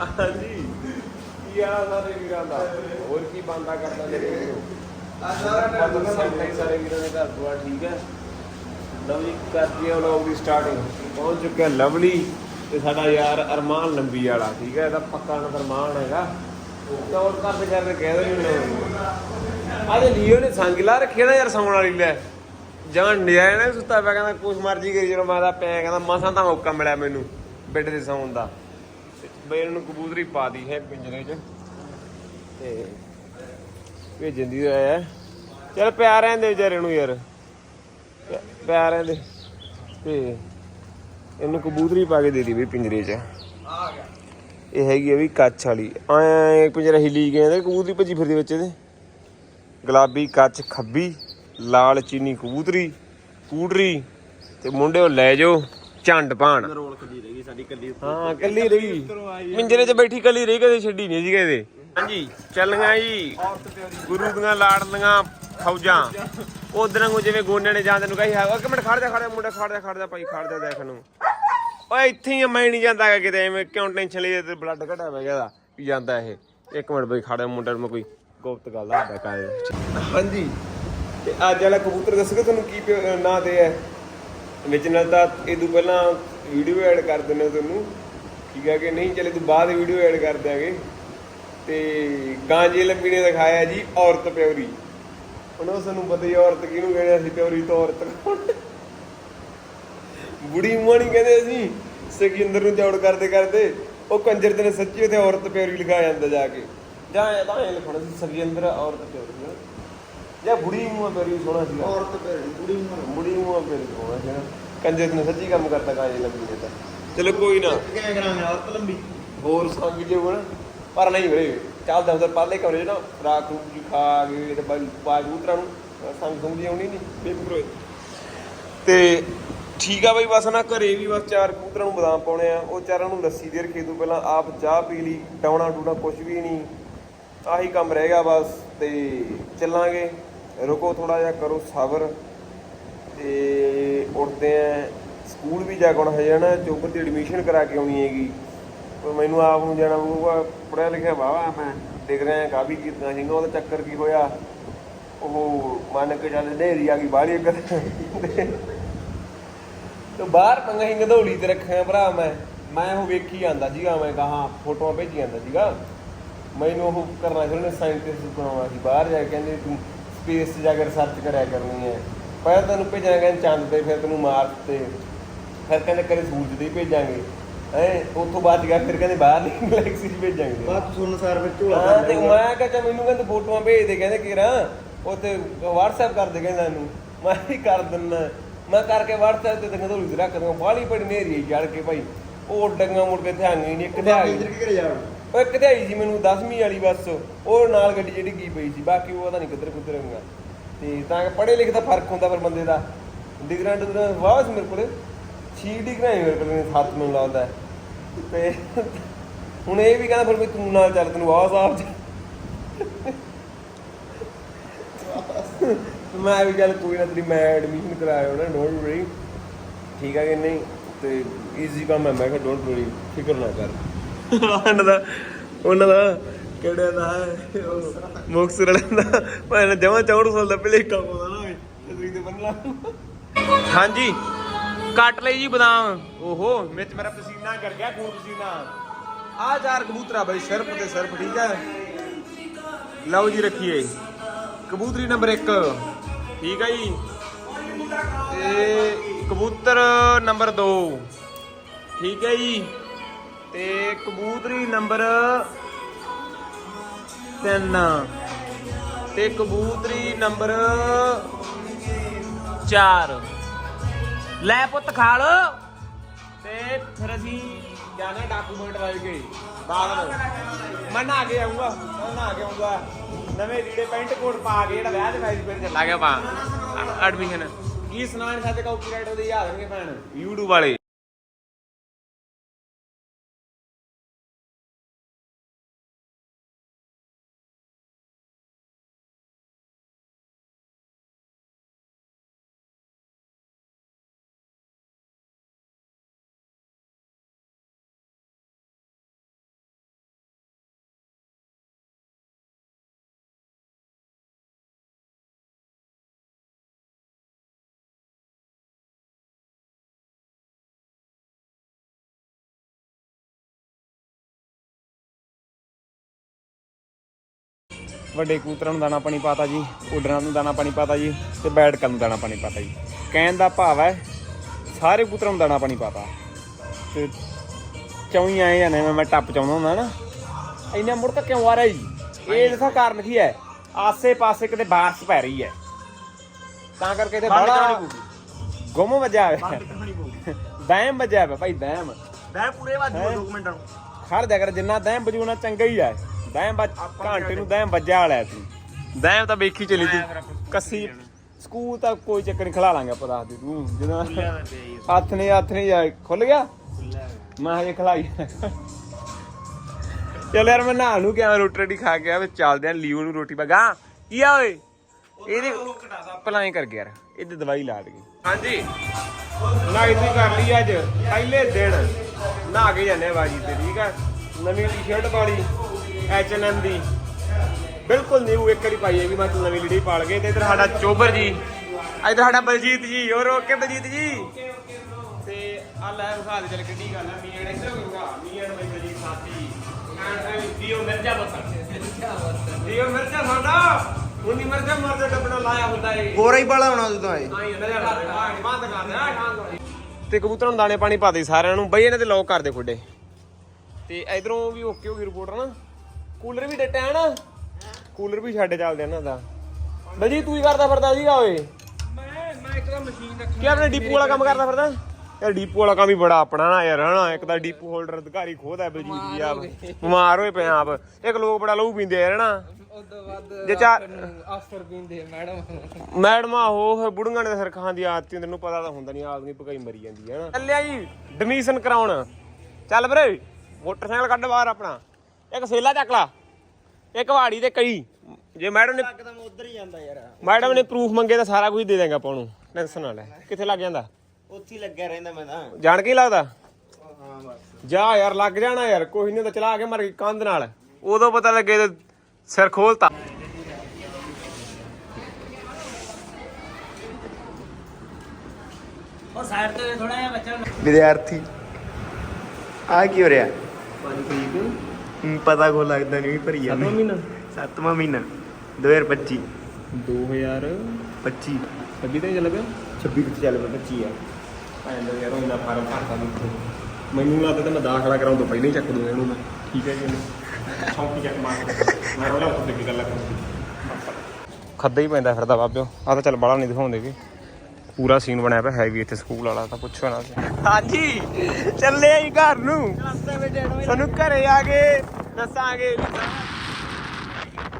ਹਾਂਜੀ। ਕੀ ਆ ਸਾਰੇ ਵੀਰਾਂ ਦਾ? ਹੋਰ ਕੀ ਬੰਦਾ ਕਰਦਾ ਮੇਰੇ ਵੀਰੋ ਆ ਸਾਰਾ ਟਾਈਮ ਮਤਲਬ ਸਾਰੇ ਸਾਰੇ ਵੀਰਾਂ ਦੇ ਘਰ ਦੁਆ ਠੀਕ ਹੈ ਲਵਲੀ ਕਰਦੀ ਹੈ ਵਲੌਗ ਦੀ ਸਟਾਰਟਿੰਗ ਪਹੁੰਚ ਚੁੱਕਿਆ ਲਵਲੀ ਤੇ ਸਾਡਾ ਯਾਰ ਅਰਮਾਨ ਲੰਬੀ ਵਾਲਾ ਠੀਕ ਹੈ ਇਹਦਾ ਪੱਕਾ ਨੰਬਰ ਮਾਨ ਹੈਗਾ। ਚੌੜ ਕਰਦੇ ਕਰਦੇ ਕਹਿ ਦੋ ਮੈਨੂੰ ਆਦੇ ਲੀਓ ਨੇ ਸੰਗ ਲਾ ਰੱਖਿਆ ਨਾ ਯਾਰ ਸੌਣ ਵਾਲੀ ਲੈ। ਜਾਂ ਨਿਆਣੇ ਸੁੱਤਾ ਪਿਆ ਕਹਿੰਦਾ ਕੁਛ ਮਰਜ਼ੀ ਕਰੀ ਜਦੋਂ ਮੈਂ ਪਿਆ ਕਹਿੰਦਾ ਮਸਾਂ ਤਾਂ ਮੌਕਾ ਮਿਲਿਆ ਮੈਨੂੰ ਬੈੱਡ ਤੇ ਸੌਣ ਦਾ। ਤੇ ਬਈ ਇਹਨਾਂ ਨੂੰ ਕਬੂਤਰੀ ਪਾ ਦੀ ਹੈ ਪਿੰਜਰੇ 'ਚ। ਤੇ ਭੇਜਣ ਦੀ ਹੋਇਆ ਚਲ ਪਿਆ ਰਹਿੰਦੇ ਵਿਚਾਰੇ ਨੂੰ ਯਾਰ। ਪਿਆ- ਪਿਆ ਰਹਿੰਦੇ। ਤੇ ਇਹਨੂੰ ਕਬੂਤਰੀ ਪਾ ਕੇ ਦੇ ਦੀ ਵੀ ਪਿੰਜਰੇ 'ਚ। ਆ ਗਿਆ ਇਹ ਹੈਗੀ ਆ ਵੀ ਕੱਚ ਵਾਲੀ। ਐ ਪਿੰਜਰਾ ਹਿੱਲੀ ਗਿਆ ਤੇ ਕਬੂਤਰੀ ਭੱਜੀ ਫਿਰਦੀ ਵਿੱਚ ਇਹਦੇ। ਗੁਲਾਬੀ, ਕੱਚ, ਖੱਬੀ, ਲਾਲ, ਚੀਨੀ ਕਬੂਤਰੀ, ਕੂਟਰੀ। ਤੇ ਮੁੰਡੇ ਉਹ ਲੈ ਜਾਓ। ਝੰਡ ਪਾਣ ਰੋਲ ਕੱਢੀ ਰਹੀ ਸਾਡੀ ਕੱਲੀ ਹਾਂ ਕੱਲੀ ਰਹੀ। ਪਿੰਜਰੇ 'ਚ ਬੈਠੀ ਕੱਲੀ ਰਹੀ ਕਦੇ ਛੱਡੀ ਨਹੀਂ ਜੀ ਕਦੇ। ਹਾਂਜੀ ਚੱਲੀਆਂ ਜੀ। ਗੁਰੂ ਦੀਆਂ ਲਾੜਲੀਆਂ ਫੌਜਾਂ। ਉਧਰਾਂ ਨੂੰ ਜਿਵੇਂ ਗੋਨਿਆਂ ਨੇ ਜਾਂਦੇ ਨੂੰ ਕਹੀ ਹੈ ਇੱਕ ਮਿੰਟ ਖੜ ਜਾ ਖੜ ਜਾ ਮੁੰਡਾ ਖੜ ਜਾ ਖੜ ਜਾ ਭਾਈ ਖੜ ਜਾ ਦੇਖ ਨੂੰ। ਓਏ ਇੱਥੇ ਹੀ ਆ, ਮੈਂ ਨਹੀਂ ਜਾਂਦਾ ਗਾ ਕਿਤੇ ਐਵੇਂ ਕਿਉਂ ਟੈਨਸ਼ਨ ਲਈ ਤੇ ਬਲੱਡ ਘਟਿਆ ਪਿਆ ਇਹਦਾ ਵੀ ਜਾਂਦਾ ਇਹ। ਇੱਕ ਮਿੰਟ ਬਈ ਖੜ ਜਾ ਮੁੰਡਾ ਨੂੰ ਮੈਂ ਕੋਈ ਗੁਪਤ ਗੱਲ ਦੱਸਦਾ ਕਾਇ ਹਾਂਜੀ ਤੇ ਅੱਜ ਵਾਲਾ ਕਬੂਤਰ ਦੱਸੋਗੇ ਤੁਹਾਨੂੰ ਕੀ ਪਿਓ- ਨਾਂ ਤੇ ਹੈ ਵਿੱਚ ਨਾਲ ਤਾਂ ਇਹ ਤੋਂ ਪਹਿਲਾਂ ਵੀਡੀਓ ਐਡ ਕਰ ਦਿੰਦੇ ਤੁਹਾਨੂੰ, ਠੀਕ ਹੈ ਕਿ ਨਹੀਂ? ਚਲੇ ਤੋਂ ਬਾਅਦ ਵੀਡੀਓ ਐਡ ਕਰ ਦਿਆਂਗੇ। ਤੇ ਗਾਂਜੇ ਲੰਬੀ ਨੇ ਦਿਖਾਇਆ ਜੀ, ਔਰਤ ਪਿਉਰੀ ਹੁਣ ਉਹ ਸਾਨੂੰ ਪਤਾ ਹੀ ਔਰਤ ਕਿਹਨੂੰ ਕਹਿੰਦੇ ਅਸੀਂ ਪਿਉਰੀ ਤੋਂ ਔਰਤ ਕੌਣ? ਬੁੜੀ ਮੂੰਹ ਨਹੀਂ ਕਹਿੰਦੇ ਅਸੀਂ। ਸਖਿੰਦਰ ਨੂੰ ਚੌੜ ਕਰਦੇ ਕਰਦੇ ਉਹ ਕੰਜਰ ਦੇ ਸੱਚੀ ਉਥੇ ਔਰਤ ਪਿਉਰੀ ਲਿਖਾਇਆ ਜਾਂਦਾ ਜਾ ਕੇ। ਜਾਂ ਇਹ ਤਾਂ ਇਹ ਲਿਖਣਾ ਸੀ ਸਖਿੰਦਰ ਔਰਤ ਪਿਉਰੀ ਜਾਂ ਬੁੜੀ ਮੂੰਹ ਪਿਉਰੀ ਸੋਹਣਾ ਸੀਗਾ। ਔਰਤ ਭੈੜੀ ਕੁੜੀ ਨੂੰ ਬੁੜੀ ਮੂੰਹ ਪਿਉਰੀ ਸੋਹਣਾ ਸੀਗਾ। ਕੰਜਰ ਨੇ ਸੱਚੀ ਕੰਮ ਕਰਤਾ ਲੰਬੀ ਨੇ ਤਾਂ। ਚਲੋ ਕੋਈ ਨਾ। ਕਿਵੇਂ ਕਰਾਂਗੇ ਔਰਤ ਲੰਬੀ? ਹੋਰ ਸੰਗ ਜੇ ਹੋਣ। ਪਰ ਨਹੀਂ ਵੀਰੇ ਚੱਲਦਾ ਉਧਰ ਪਾਲੇ ਕਮਰੇ ਨਾ ਰਾਤ ਨੂੰ ਜੀ ਖਾ ਗਏ ਤੇ ਪਾ ਕਬੂਤਰਾਂ ਨੂੰ ਸੰਗ ਸੰਗ ਜੀ ਆਉਣੀ ਨਹੀਂ ਬੇਫਿਕਰ ਤੇ ਠੀਕ ਆ ਬਈ ਬਸ ਨਾ ਘਰੇ ਵੀ ਬਸ ਚਾਰ ਕਬੂਤਰਾਂ ਨੂੰ ਬਦਾਮ ਪਾਉਣੇ ਆ। ਉਹ ਚਾਰਾਂ ਨੂੰ ਲੱਸੀ ਦੇ ਰਖੇ ਤੋਂ ਪਹਿਲਾਂ ਆਪ ਚਾਹ ਪੀ ਲਈ ਡਾਉਣਾ ਡੂਣਾ ਕੁਝ ਵੀ ਨਹੀਂ। ਆਹੀ ਕੰਮ ਰਹਿ ਗਿਆ ਬਸ ਤੇ ਚੱਲਾਂਗੇ। ਰੁਕੋ ਥੋੜਾ ਜਿਹਾ ਕਰੋ ਸਬਰ ਤੇ ਉੱਠਦੇ ਆ। ਸਕੂਲ ਵੀ ਜਾ ਕੇ ਹਜੇ ਨਾ ਚੋਪਰ ਦੀ ਐਡਮਿਸ਼ਨ ਕਰਾ ਕੇ ਆਉਣੀ ਹੈਗੀ। ਪਰ ਮੈਨੂੰ ਆਪ ਨੂੰ ਜਾਣਾ ਪਊਗਾ। ਪੜਿਆ ਲਿਖਿਆ ਵਾਵਾ ਮੈਂ। ਦੇਖ ਰਿਹਾ ਕਾਫੀ ਕੀਤਾਂ ਸਿੰਘਾਂ ਉਹਦਾ ਚੱਕਰ ਕੀ ਹੋਇਆ। ਉਹ ਮੰਨ ਕੇ ਚੱਲ ਢੇਰੀ ਆ ਗਈ ਬਾਹਲੀ ਅੱਗੇ। ਤੇ ਬਾਹਰ ਪੰਗਾ ਹੀ ਗਧੌਲੀ ਤੇ ਰੱਖਿਆ ਭਰਾ ਮੈਂ। ਮੈਂ ਉਹ ਵੇਖੀ ਜਾਂਦਾ ਸੀਗਾ, ਮੈਂ ਕਹਾ ਫੋਟੋਆਂ ਭੇਜੀ ਜਾਂਦਾ ਸੀਗਾ। ਮੈਨੂੰ ਉਹ ਕਰਨਾ ਸੀ ਉਹਨੇ ਸਾਇੰਟਿਸਟ ਬਣਾਉਣਾ ਸੀ। ਬਾਹਰ ਜਾ ਕੇ ਕਹਿੰਦੇ ਤੂੰ ਸਪੇਸ 'ਚ ਜਾ ਕੇ ਰਿਸਰਚ ਕਰਿਆ ਕਰਨੀ ਹੈ ਪਹਿਲਾਂ ਤੈਨੂੰ ਭੇਜਾਂਗੇ ਕਹਿੰਦੇ ਚੰਦ ਤੇ ਫਿਰ ਤੈਨੂੰ ਮਾਰਸ ਤੇ ਫਿਰ ਕਹਿੰਦੇ ਕਦੇ ਸੂਰਜ ਤੇ ਹੀ ਭੇਜਾਂਗੇ। ਹੈ ਉੱਥੋਂ ਬਾਅਦ ਗਿਆ ਫਿਰ ਕਹਿੰਦੇ ਬਾਹਰ ਗੈਲੈਕਸੀ 'ਚ ਭੇਜਾਂਗੇ। ਬਾਤ ਸੁਣਨ ਸਾਰ ਵਿੱਚ ਝੋਲਾ ਹਾਂ ਤੇ। ਮੈਂ ਕਹਿੰਦਾ ਮੈਨੂੰ ਕਹਿੰਦੇ ਫੋਟੋਆਂ ਭੇਜ ਦੇ ਕਹਿੰਦੇ ਕਿਰਾ ਉੱਥੇ WhatsApp ਕਰ ਦੇ ਕਹਿੰਦਾ ਇਹਨੂੰ। ਮੈਂ ਵੀ ਕਰ ਦਿੰਨਾ। ਮੈਂ ਕਰਕੇ WhatsApp ਤੇ ਤੈਨੂੰ ਧੂੜੀ ਰੱਖ ਦੂੰਗਾ ਬਾਹਲੀ ਬੜੀ ਨੇਰੀ ਜੜ ਕੇ ਭਾਈ। ਉਹ ਡੰਗਾ ਮੁੜ ਕੇ ਧਿਆਨ ਹੀ ਨਹੀਂ ਇੱਕ ਧਿਆਨ ਜਾਣ ਉਹ ਇੱਕ ਆਈ ਸੀ ਮੈਨੂੰ 10ਵੀਂ ਵਾਲੀ ਬੱਸ। ਉਹ ਨਾਲ ਗੱਡੀ ਜਿਹੜੀ ਕੀ ਪਈ ਸੀ, ਬਾਕੀ ਉਹ ਪਤਾ ਨਹੀਂ ਕਿੱਧਰ ਕਿੱਧਰ ਹੋਊਗਾ ਤੇ ਤਾਂ ਕਿ ਪੜ੍ਹੇ ਲਿਖੇ ਦਾ ਫ਼ਰਕ ਹੁੰਦਾ ਪਰ ਬੰਦੇ ਦਾ। ਡਿਗਰਾਂ ਡਿਗਰਾਂ ਵਾਹ ਸੀ ਮੇਰੇ ਕੋਲੇ। 6 ਡਿਗਰਾਂ ਹੀ ਮੇਰੇ ਕੋਲੇ ਹੱਥ ਮੈਨੂੰ ਲੱਗਦਾ। ਤੇ ਹੁਣ ਇਹ ਵੀ ਕਹਿੰਦਾ ਫਿਰ ਵੀ ਤੂੰ ਨਾਲ ਚੱਲ, ਤੈਨੂੰ ਵਾਹ ਆਪ ਜੀ ਮੈਂ ਵੀ ਚੱਲ ਕੋਈ ਨਾ, ਤੇਰੀ ਮੈਂ ਐਡਮਿਸ਼ਨ ਕਰਾਇਆ ਉਹਨਾਂ ਡੋਂਟ ਵਰੀ ਠੀਕ ਹੈ ਕਿ ਨਹੀਂ? ਤੇ ਈਜ਼ੀ ਕੰਮ ਹੈ ਮੈਂ ਕਿਹਾ ਡੋਂਟ ਵਰੀ ਫਿਕਰ ਨਾ ਕਰ। ਉਹਨਾਂ ਦਾ ਉਹਨਾਂ ਦਾ ਕਿਹੜਾ ਦਾ ਹੈ? ਮੁਕਸਰ ਵਾਲਾ ਦਾ। ਭਾਵੇਂ ਜਮਾ ਚੌੜ ਸਾਲ ਦਾ ਪਹਿਲੇ ਕੰਮ ਨਾ ਤੇਰੀ ਤੇ ਬੰਨਲਾ ਹਾਂਜੀ, ਕੱਟ ਲਈ ਜੀ ਬਦਾਮ। ਓਹੋ, ਵਿੱਚ ਮੇਰਾ ਪਸੀਨਾ ਕਰ ਗਿਆ, ਖੂਨ ਪਸੀਨਾ। ਆ ਚਾਰ ਕਬੂਤਰਾ ਬਈ, ਸਿਰਫ ਤੇ ਸਿਰਫ, ਠੀਕ ਹੈ? ਲਓ ਜੀ ਰੱਖੀਏ। ਕਬੂਤਰੀ ਨੰਬਰ 1 ਠੀਕ ਹੈ ਜੀ। ਤੇ ਕਬੂਤਰ ਨੰਬਰ 2 ਠੀਕ ਹੈ ਜੀ। ਤੇ ਕਬੂਤਰੀ ਨੰਬਰ 3 ਤੇ ਕਬੂਤਰੀ ਨੰਬਰ 4 ਲੈ ਪੁੱਤ ਖਾ ਲੋ ਤੇ ਫਿਰ ਅਸੀਂ ਜਾਣਾ ਡਾਕੂਮੈਂਟ ਲੈ ਕੇ ਵਿੱਚ ਮੈਂ ਨਹਾ ਕੇ ਆਉਂਗਾ ਮੈਂ ਨਹਾ ਕੇ ਆਉਂਗਾ ਨਵੇਂ ਲੀੜੇ ਪੈਂਟ ਕੋਟ ਪਾ ਕੇ ਜਿਹੜਾ ਵਿਆਹ ਦੇ ਵਾਈਸ ਫਿਰ ਚੱਲਾ ਗਿਆ ਪਾ ਐਡਮਿਸ਼ਨ ਕੀ ਸੁਣਾਣ ਸਾਡੇ ਕਾਪੀਰਾਈਟ ਉਹਦੇ ਯਾਦ ਨਹੀਂ ਭੈਣ? YouTube ਵਾਲੇ। ਵੱਡੇ ਕਬੂਤਰਾਂ ਨੂੰ ਦਾਣਾ ਪਾਣੀ ਪਾਤਾ ਜੀ ਉਡਰਾਂ ਨੂੰ ਦਾਣਾ ਪਾਣੀ ਪਾਤਾ ਜੀ ਤੇ ਬੈਠਕਾਂ ਨੂੰ ਦਾਣਾ ਪਾਣੀ ਪਾਤਾ ਜੀ। ਕਹਿਣ ਦਾ ਭਾਵ ਹੈ ਸਾਰੇ ਕਬੂਤਰਾਂ ਨੂੰ ਦਾਣਾ ਪਾਣੀ ਪਾਤਾ। ਤੇ ਚੌਈ ਆਏ ਜਾਂਦੇ ਮੈਂ ਮੈਂ ਟੱਪ ਚਾਉਂਦਾ ਹੁੰਦਾ ਨਾ। ਇੰਨਾ ਮੁੜਕ ਕਿਉਂ ਆ ਰਿਹਾ ਜੀ? ਇਹ ਦੱਸਾ ਕਾਰਨ ਕੀ ਹੈ? ਆਸੇ ਪਾਸੇ ਕਿਤੇ ਬਾਰਿਸ਼ ਪੈ ਰਹੀ ਹੈ। ਤਾਂ ਕਰਕੇ ਤੇ ਬੜਾ ਗੁੰਮ ਵੱਜਾ ਹੋਇਆ ਦੈਮ ਵੱਜਿਆ ਹੋਇਆ ਭਾਈ ਦੈਮ ਮੈਂ ਪੂਰੇ ਵਾਜੂ ਹੈਂ? 2 ਮਿੰਟਾਂ ਨੂੰ। ਖੜ ਜਾ ਕਰ ਜਿੰਨਾ ਦੈਮ ਵਜੂ ਨਾ ਚੰਗਾ ਹੀ ਹੈ। ਦੈਮ ਵੱਜ ਘੰਟੇ ਨੂੰ ਦੈਮ ਵੱਜਾ ਵਾਲਾ ਤੂੰ ਦੈਮ ਤਾਂ ਵੇਖੀ ਚਲੀ ਤੀ ਕੱਸੀ ਸਕੂਲ ਤਾਂ ਕੋਈ ਚੱਕਰ ਨਹੀਂ ਖਿਲਾ ਲਾਂਗੇ ਆਪਾਂ ਦੱਸ ਦੇ। ਤੂੰ ਜਦੋਂ ਹੱਥ ਨੇ ਹੱਥ ਨੇ ਜਾ ਖੁੱਲ ਗਿਆ। ਮੈਂ ਹਜੇ ਖਲਾਈ। ਚੱਲ ਯਾਰ ਮੈਂ ਨਹਾ ਨੂੰ ਗਿਆ ਰੋਟੀ ਰੋਟੀ ਖਾ ਕੇ ਆ ਵੀ ਚੱਲਦੇ ਆ ਲੀਓ ਨੂੰ ਰੋਟੀ ਪਗਾ ਕੀ ਆ ਓਏ? ਇਹਦੇ ਪਲਾਈ ਕਰ ਗਿਆ ਯਾਰ ਇਹਦੇ ਦਵਾਈ ਲਾ ਦੇ ਹਾਂਜੀ। ਨਾਈਟੀ ਕਰ ਲਈ ਅੱਜ ਪਹਿਲੇ ਦਿਨ ਨਹਾ ਕੇ ਜਾਂਦੇ ਬਾਜੀ ਤੇ ਠੀਕ ਆ? ਨਵੀਂ ਟੀ-ਸ਼ਰਟ ਪਾਲੀ H&M ਦੀ। ਬਿਲਕੁਲ ਨਿਊ ਇੱਕ ਵਾਰੀ ਪਾਈ ਹੈ ਵੀ ਮੈਂ ਤਾਂ ਨਵੀਂ ਲੀੜੀ ਪਾਲ ਗਏ ਤੇ ਇਧਰ ਸਾਡਾ ਚੋਬਰ ਜੀ। ਇਧਰ ਸਾਡਾ ਬਲਜੀਤ ਜੀ ਹੋਰ ਓਕੇ ਬਲਜੀਤ ਜੀ? ਤੇ ਆ ਲੈ ਵਿਖਾ ਦੇ ਚੱਲ ਕਿੱਡੀ ਗੱਲ ਆ ਮੀਆਂ ਇੱਧਰ ਹੋਊਗਾ ਮੀਆਂ ਨੂੰ ਬਲਜੀਤ ਸਾਥੀ। ਵੀਓ ਮਿਰਜ਼ਾ ਬਸਾ ਵੀਓ ਮਿਰਜ਼ਾ ਸਾਡਾ ਉਨੀ ਮਿਰਜ਼ਾ ਮਰਦੇ ਟੱਪਣਾ ਲਾਇਆ ਹੁੰਦਾ ਏ ਗੋਰਾ ਹੀ ਬਾਲਾ ਹੋਣਾ ਤੂੰ ਤਾਂ ਠਾਂਗ ਤੇ ਕਬੂਤਰਾਂ ਨੂੰ ਦਾਣੇ ਪਾਣੀ ਪਾ ਦੇ ਸਾਰਿਆਂ ਨੂੰ। ਬਈ ਇਹਨਾਂ ਤੇ ਲੋਕ ਕਰ ਦੇ ਖੁੱਡੇ। ਤੇ ਇਧਰੋਂ ਵੀ ਓਕੇ ਹੋ ਗਈ ਰਿਪੋਰਟ ਨਾ ਕੂਲਰ ਵੀ ਡੱਟਿਆ ਨਾ? ਕੂਲਰ ਵੀ ਛੱਡ ਚੱਲਦੇ ਇਹਨਾਂ ਦਾ ਬਲਜੀ ਤੂੰ ਹੀ ਕਰਦਾ ਫਿਰਦਾ ਸੀਗਾ ਓਏ। ਮੈਂ ਮੈਂ ਇੱਕ ਤਾਂ ਮਸ਼ੀਨ ਰੱਖੀ ਕੀ ਆਪਣੇ ਡੀਪੂ ਵਾਲਾ ਕੰਮ ਕਰਦਾ ਫਿਰਦਾ? ਯਾਰ ਡੀਪੂ ਵਾਲਾ ਕੰਮ ਵੀ ਬੜਾ ਆਪਣਾ ਨਾ ਯਾਰ ਹਨਾ? ਇੱਕ ਤਾਂ ਡੀਪੂ ਹੋਲਡਰ ਅਧਿਕਾਰੀ ਖੋਦਾ ਬਲਜੀਤ ਜੀ ਆਪ। ਬਿਮਾਰ ਹੋਏ ਪਏ ਆਪ। ਇੱਕ ਲੋਕ ਬੜਾ ਲਹੂ ਪੀਂਦੇ ਆ ਯਾਰ ਹਨਾ? ਉਦੋਂ ਬਾਅਦ ਜੇ ਚਾਰ ਆਫਰ ਪੀਂਦੇ ਮੈਡਮ। ਮੈਡਮਾਂ ਉਹ ਫਿਰ ਬੁੜੀਆਂ ਦੇ ਸਿਰ ਖਾਂ ਦੀ ਆਦਤ ਹੀ ਤੈਨੂੰ ਪਤਾ ਤਾਂ ਹੁੰਦਾ ਨਹੀਂ ਆਦਮੀ ਪਕਾਈ ਮਰੀ ਜਾਂਦੀ ਹੈ ਨਾ ਚੱਲਿਆ ਜੀ। ਡਮੀਸ਼ਨ ਕਰਾਉਣ। ਚੱਲ ਵੀਰੇ ਮੋਟਰਸਾਈਕਲ ਕੱਢ ਬਾਹਰ ਆਪਣਾ। ਇੱਕ ਸੇਲਾ ਚੱਕ ਲਾ ਇੱਕ ਵਾੜੀ ਤੇ ਕਈ। ਜੇ ਮੈਡਮ ਨੇ ਇੱਕਦਮ ਉਧਰ ਹੀ ਜਾਂਦਾ ਯਾਰ। ਮੈਡਮ ਨੇ ਪ੍ਰੂਫ ਮੰਗੇ ਤਾਂ ਸਾਰਾ ਕੁਝ ਦੇ ਦੇਗਾ ਆਪਾਂ ਨੂੰ ਟੈਨਸ਼ਨ ਨਾ ਲੈ। ਕਿੱਥੇ ਲੱਗ ਜਾਂਦਾ? ਉੱਥੇ ਹੀ ਲੱਗਿਆ ਰਹਿੰਦਾ ਮੈਂ ਤਾਂ। ਜਾਣ ਕੇ ਹੀ ਲੱਗਦਾ? ਹਾਂ ਬਸ। ਜਾ ਯਾਰ ਲੱਗ ਜਾਣਾ ਯਾਰ ਕੋਈ ਨਹੀਂ ਤਾਂ ਚਲਾ ਕੇ ਮਰ ਗਈ ਕੰਧ ਨਾਲ। ਉਦੋਂ ਪਤਾ ਲੱਗੇ ਤੇ ਸਿਰ ਖੋਲਤਾ। ਉਹ ਸਾਈਡ ਤੇ ਥੋੜਾ ਜਿਹਾ ਬੱਚਾ ਵਿਦਿਆਰਥੀ ਆ ਕੀ ਹੋ ਰਿਹਾ? ਹਮ, ਪਤਾ ਕੋ ਲੱਗਦਾ ਨਹੀਂ ਭਰੀ ਜਾਂਦੇ। ਮਹੀਨਾ? ਸੱਤਵਾਂ ਮਹੀਨਾ 2025 2000 25 26 ਤੇ ਚੱਲ ਪਿਆ? 26 ਕਿੱਥੇ ਚੱਲ ਪਿਆ 25 ਆ। ਯਾਰ ਫਾਰਮ ਭਰਤਾ ਮੈਨੂੰ ਲੱਗਦਾ ਤਾਂ ਮੈਂ ਦਾਖਲਾ ਕਰਾਉਣ ਤੋਂ ਪਹਿਲਾਂ ਹੀ ਚੱਕ ਦੂੰ ਇਹਨੂੰ ਮੈਂ। ਠੀਕ ਹੈ ਜੀ। ਇਹਨੂੰ ਚੌਂਕੀ ਚੱਕ ਮਾਰ ਮੈਂ ਉਹਦਾ ਉੱਤੇ ਕੀ ਗੱਲ ਕਰਾਂ ਖੱਦਾ ਹੀ ਪੈਂਦਾ ਫਿਰਦਾ ਬਾਬਿਓ। ਆ ਤਾਂ ਚੱਲ ਬਾਲਾ ਨਹੀਂ ਦਿਖਾਉਂਦੇਗੇ ਪੂਰਾ ਸੀਨ ਬਣਿਆ ਪਿਆ ਹੈਵੀ ਇੱਥੇ ਸਕੂਲ ਵਾਲਾ ਤਾਂ ਪੁੱਛੋ ਨਾ ਹਾਂਜੀ ਚੱਲੇ ਆਂ ਘਰ ਨੂੰ। ਸਾਨੂੰ ਘਰੇ ਆ ਕੇ ਦੱਸਾਂਗੇ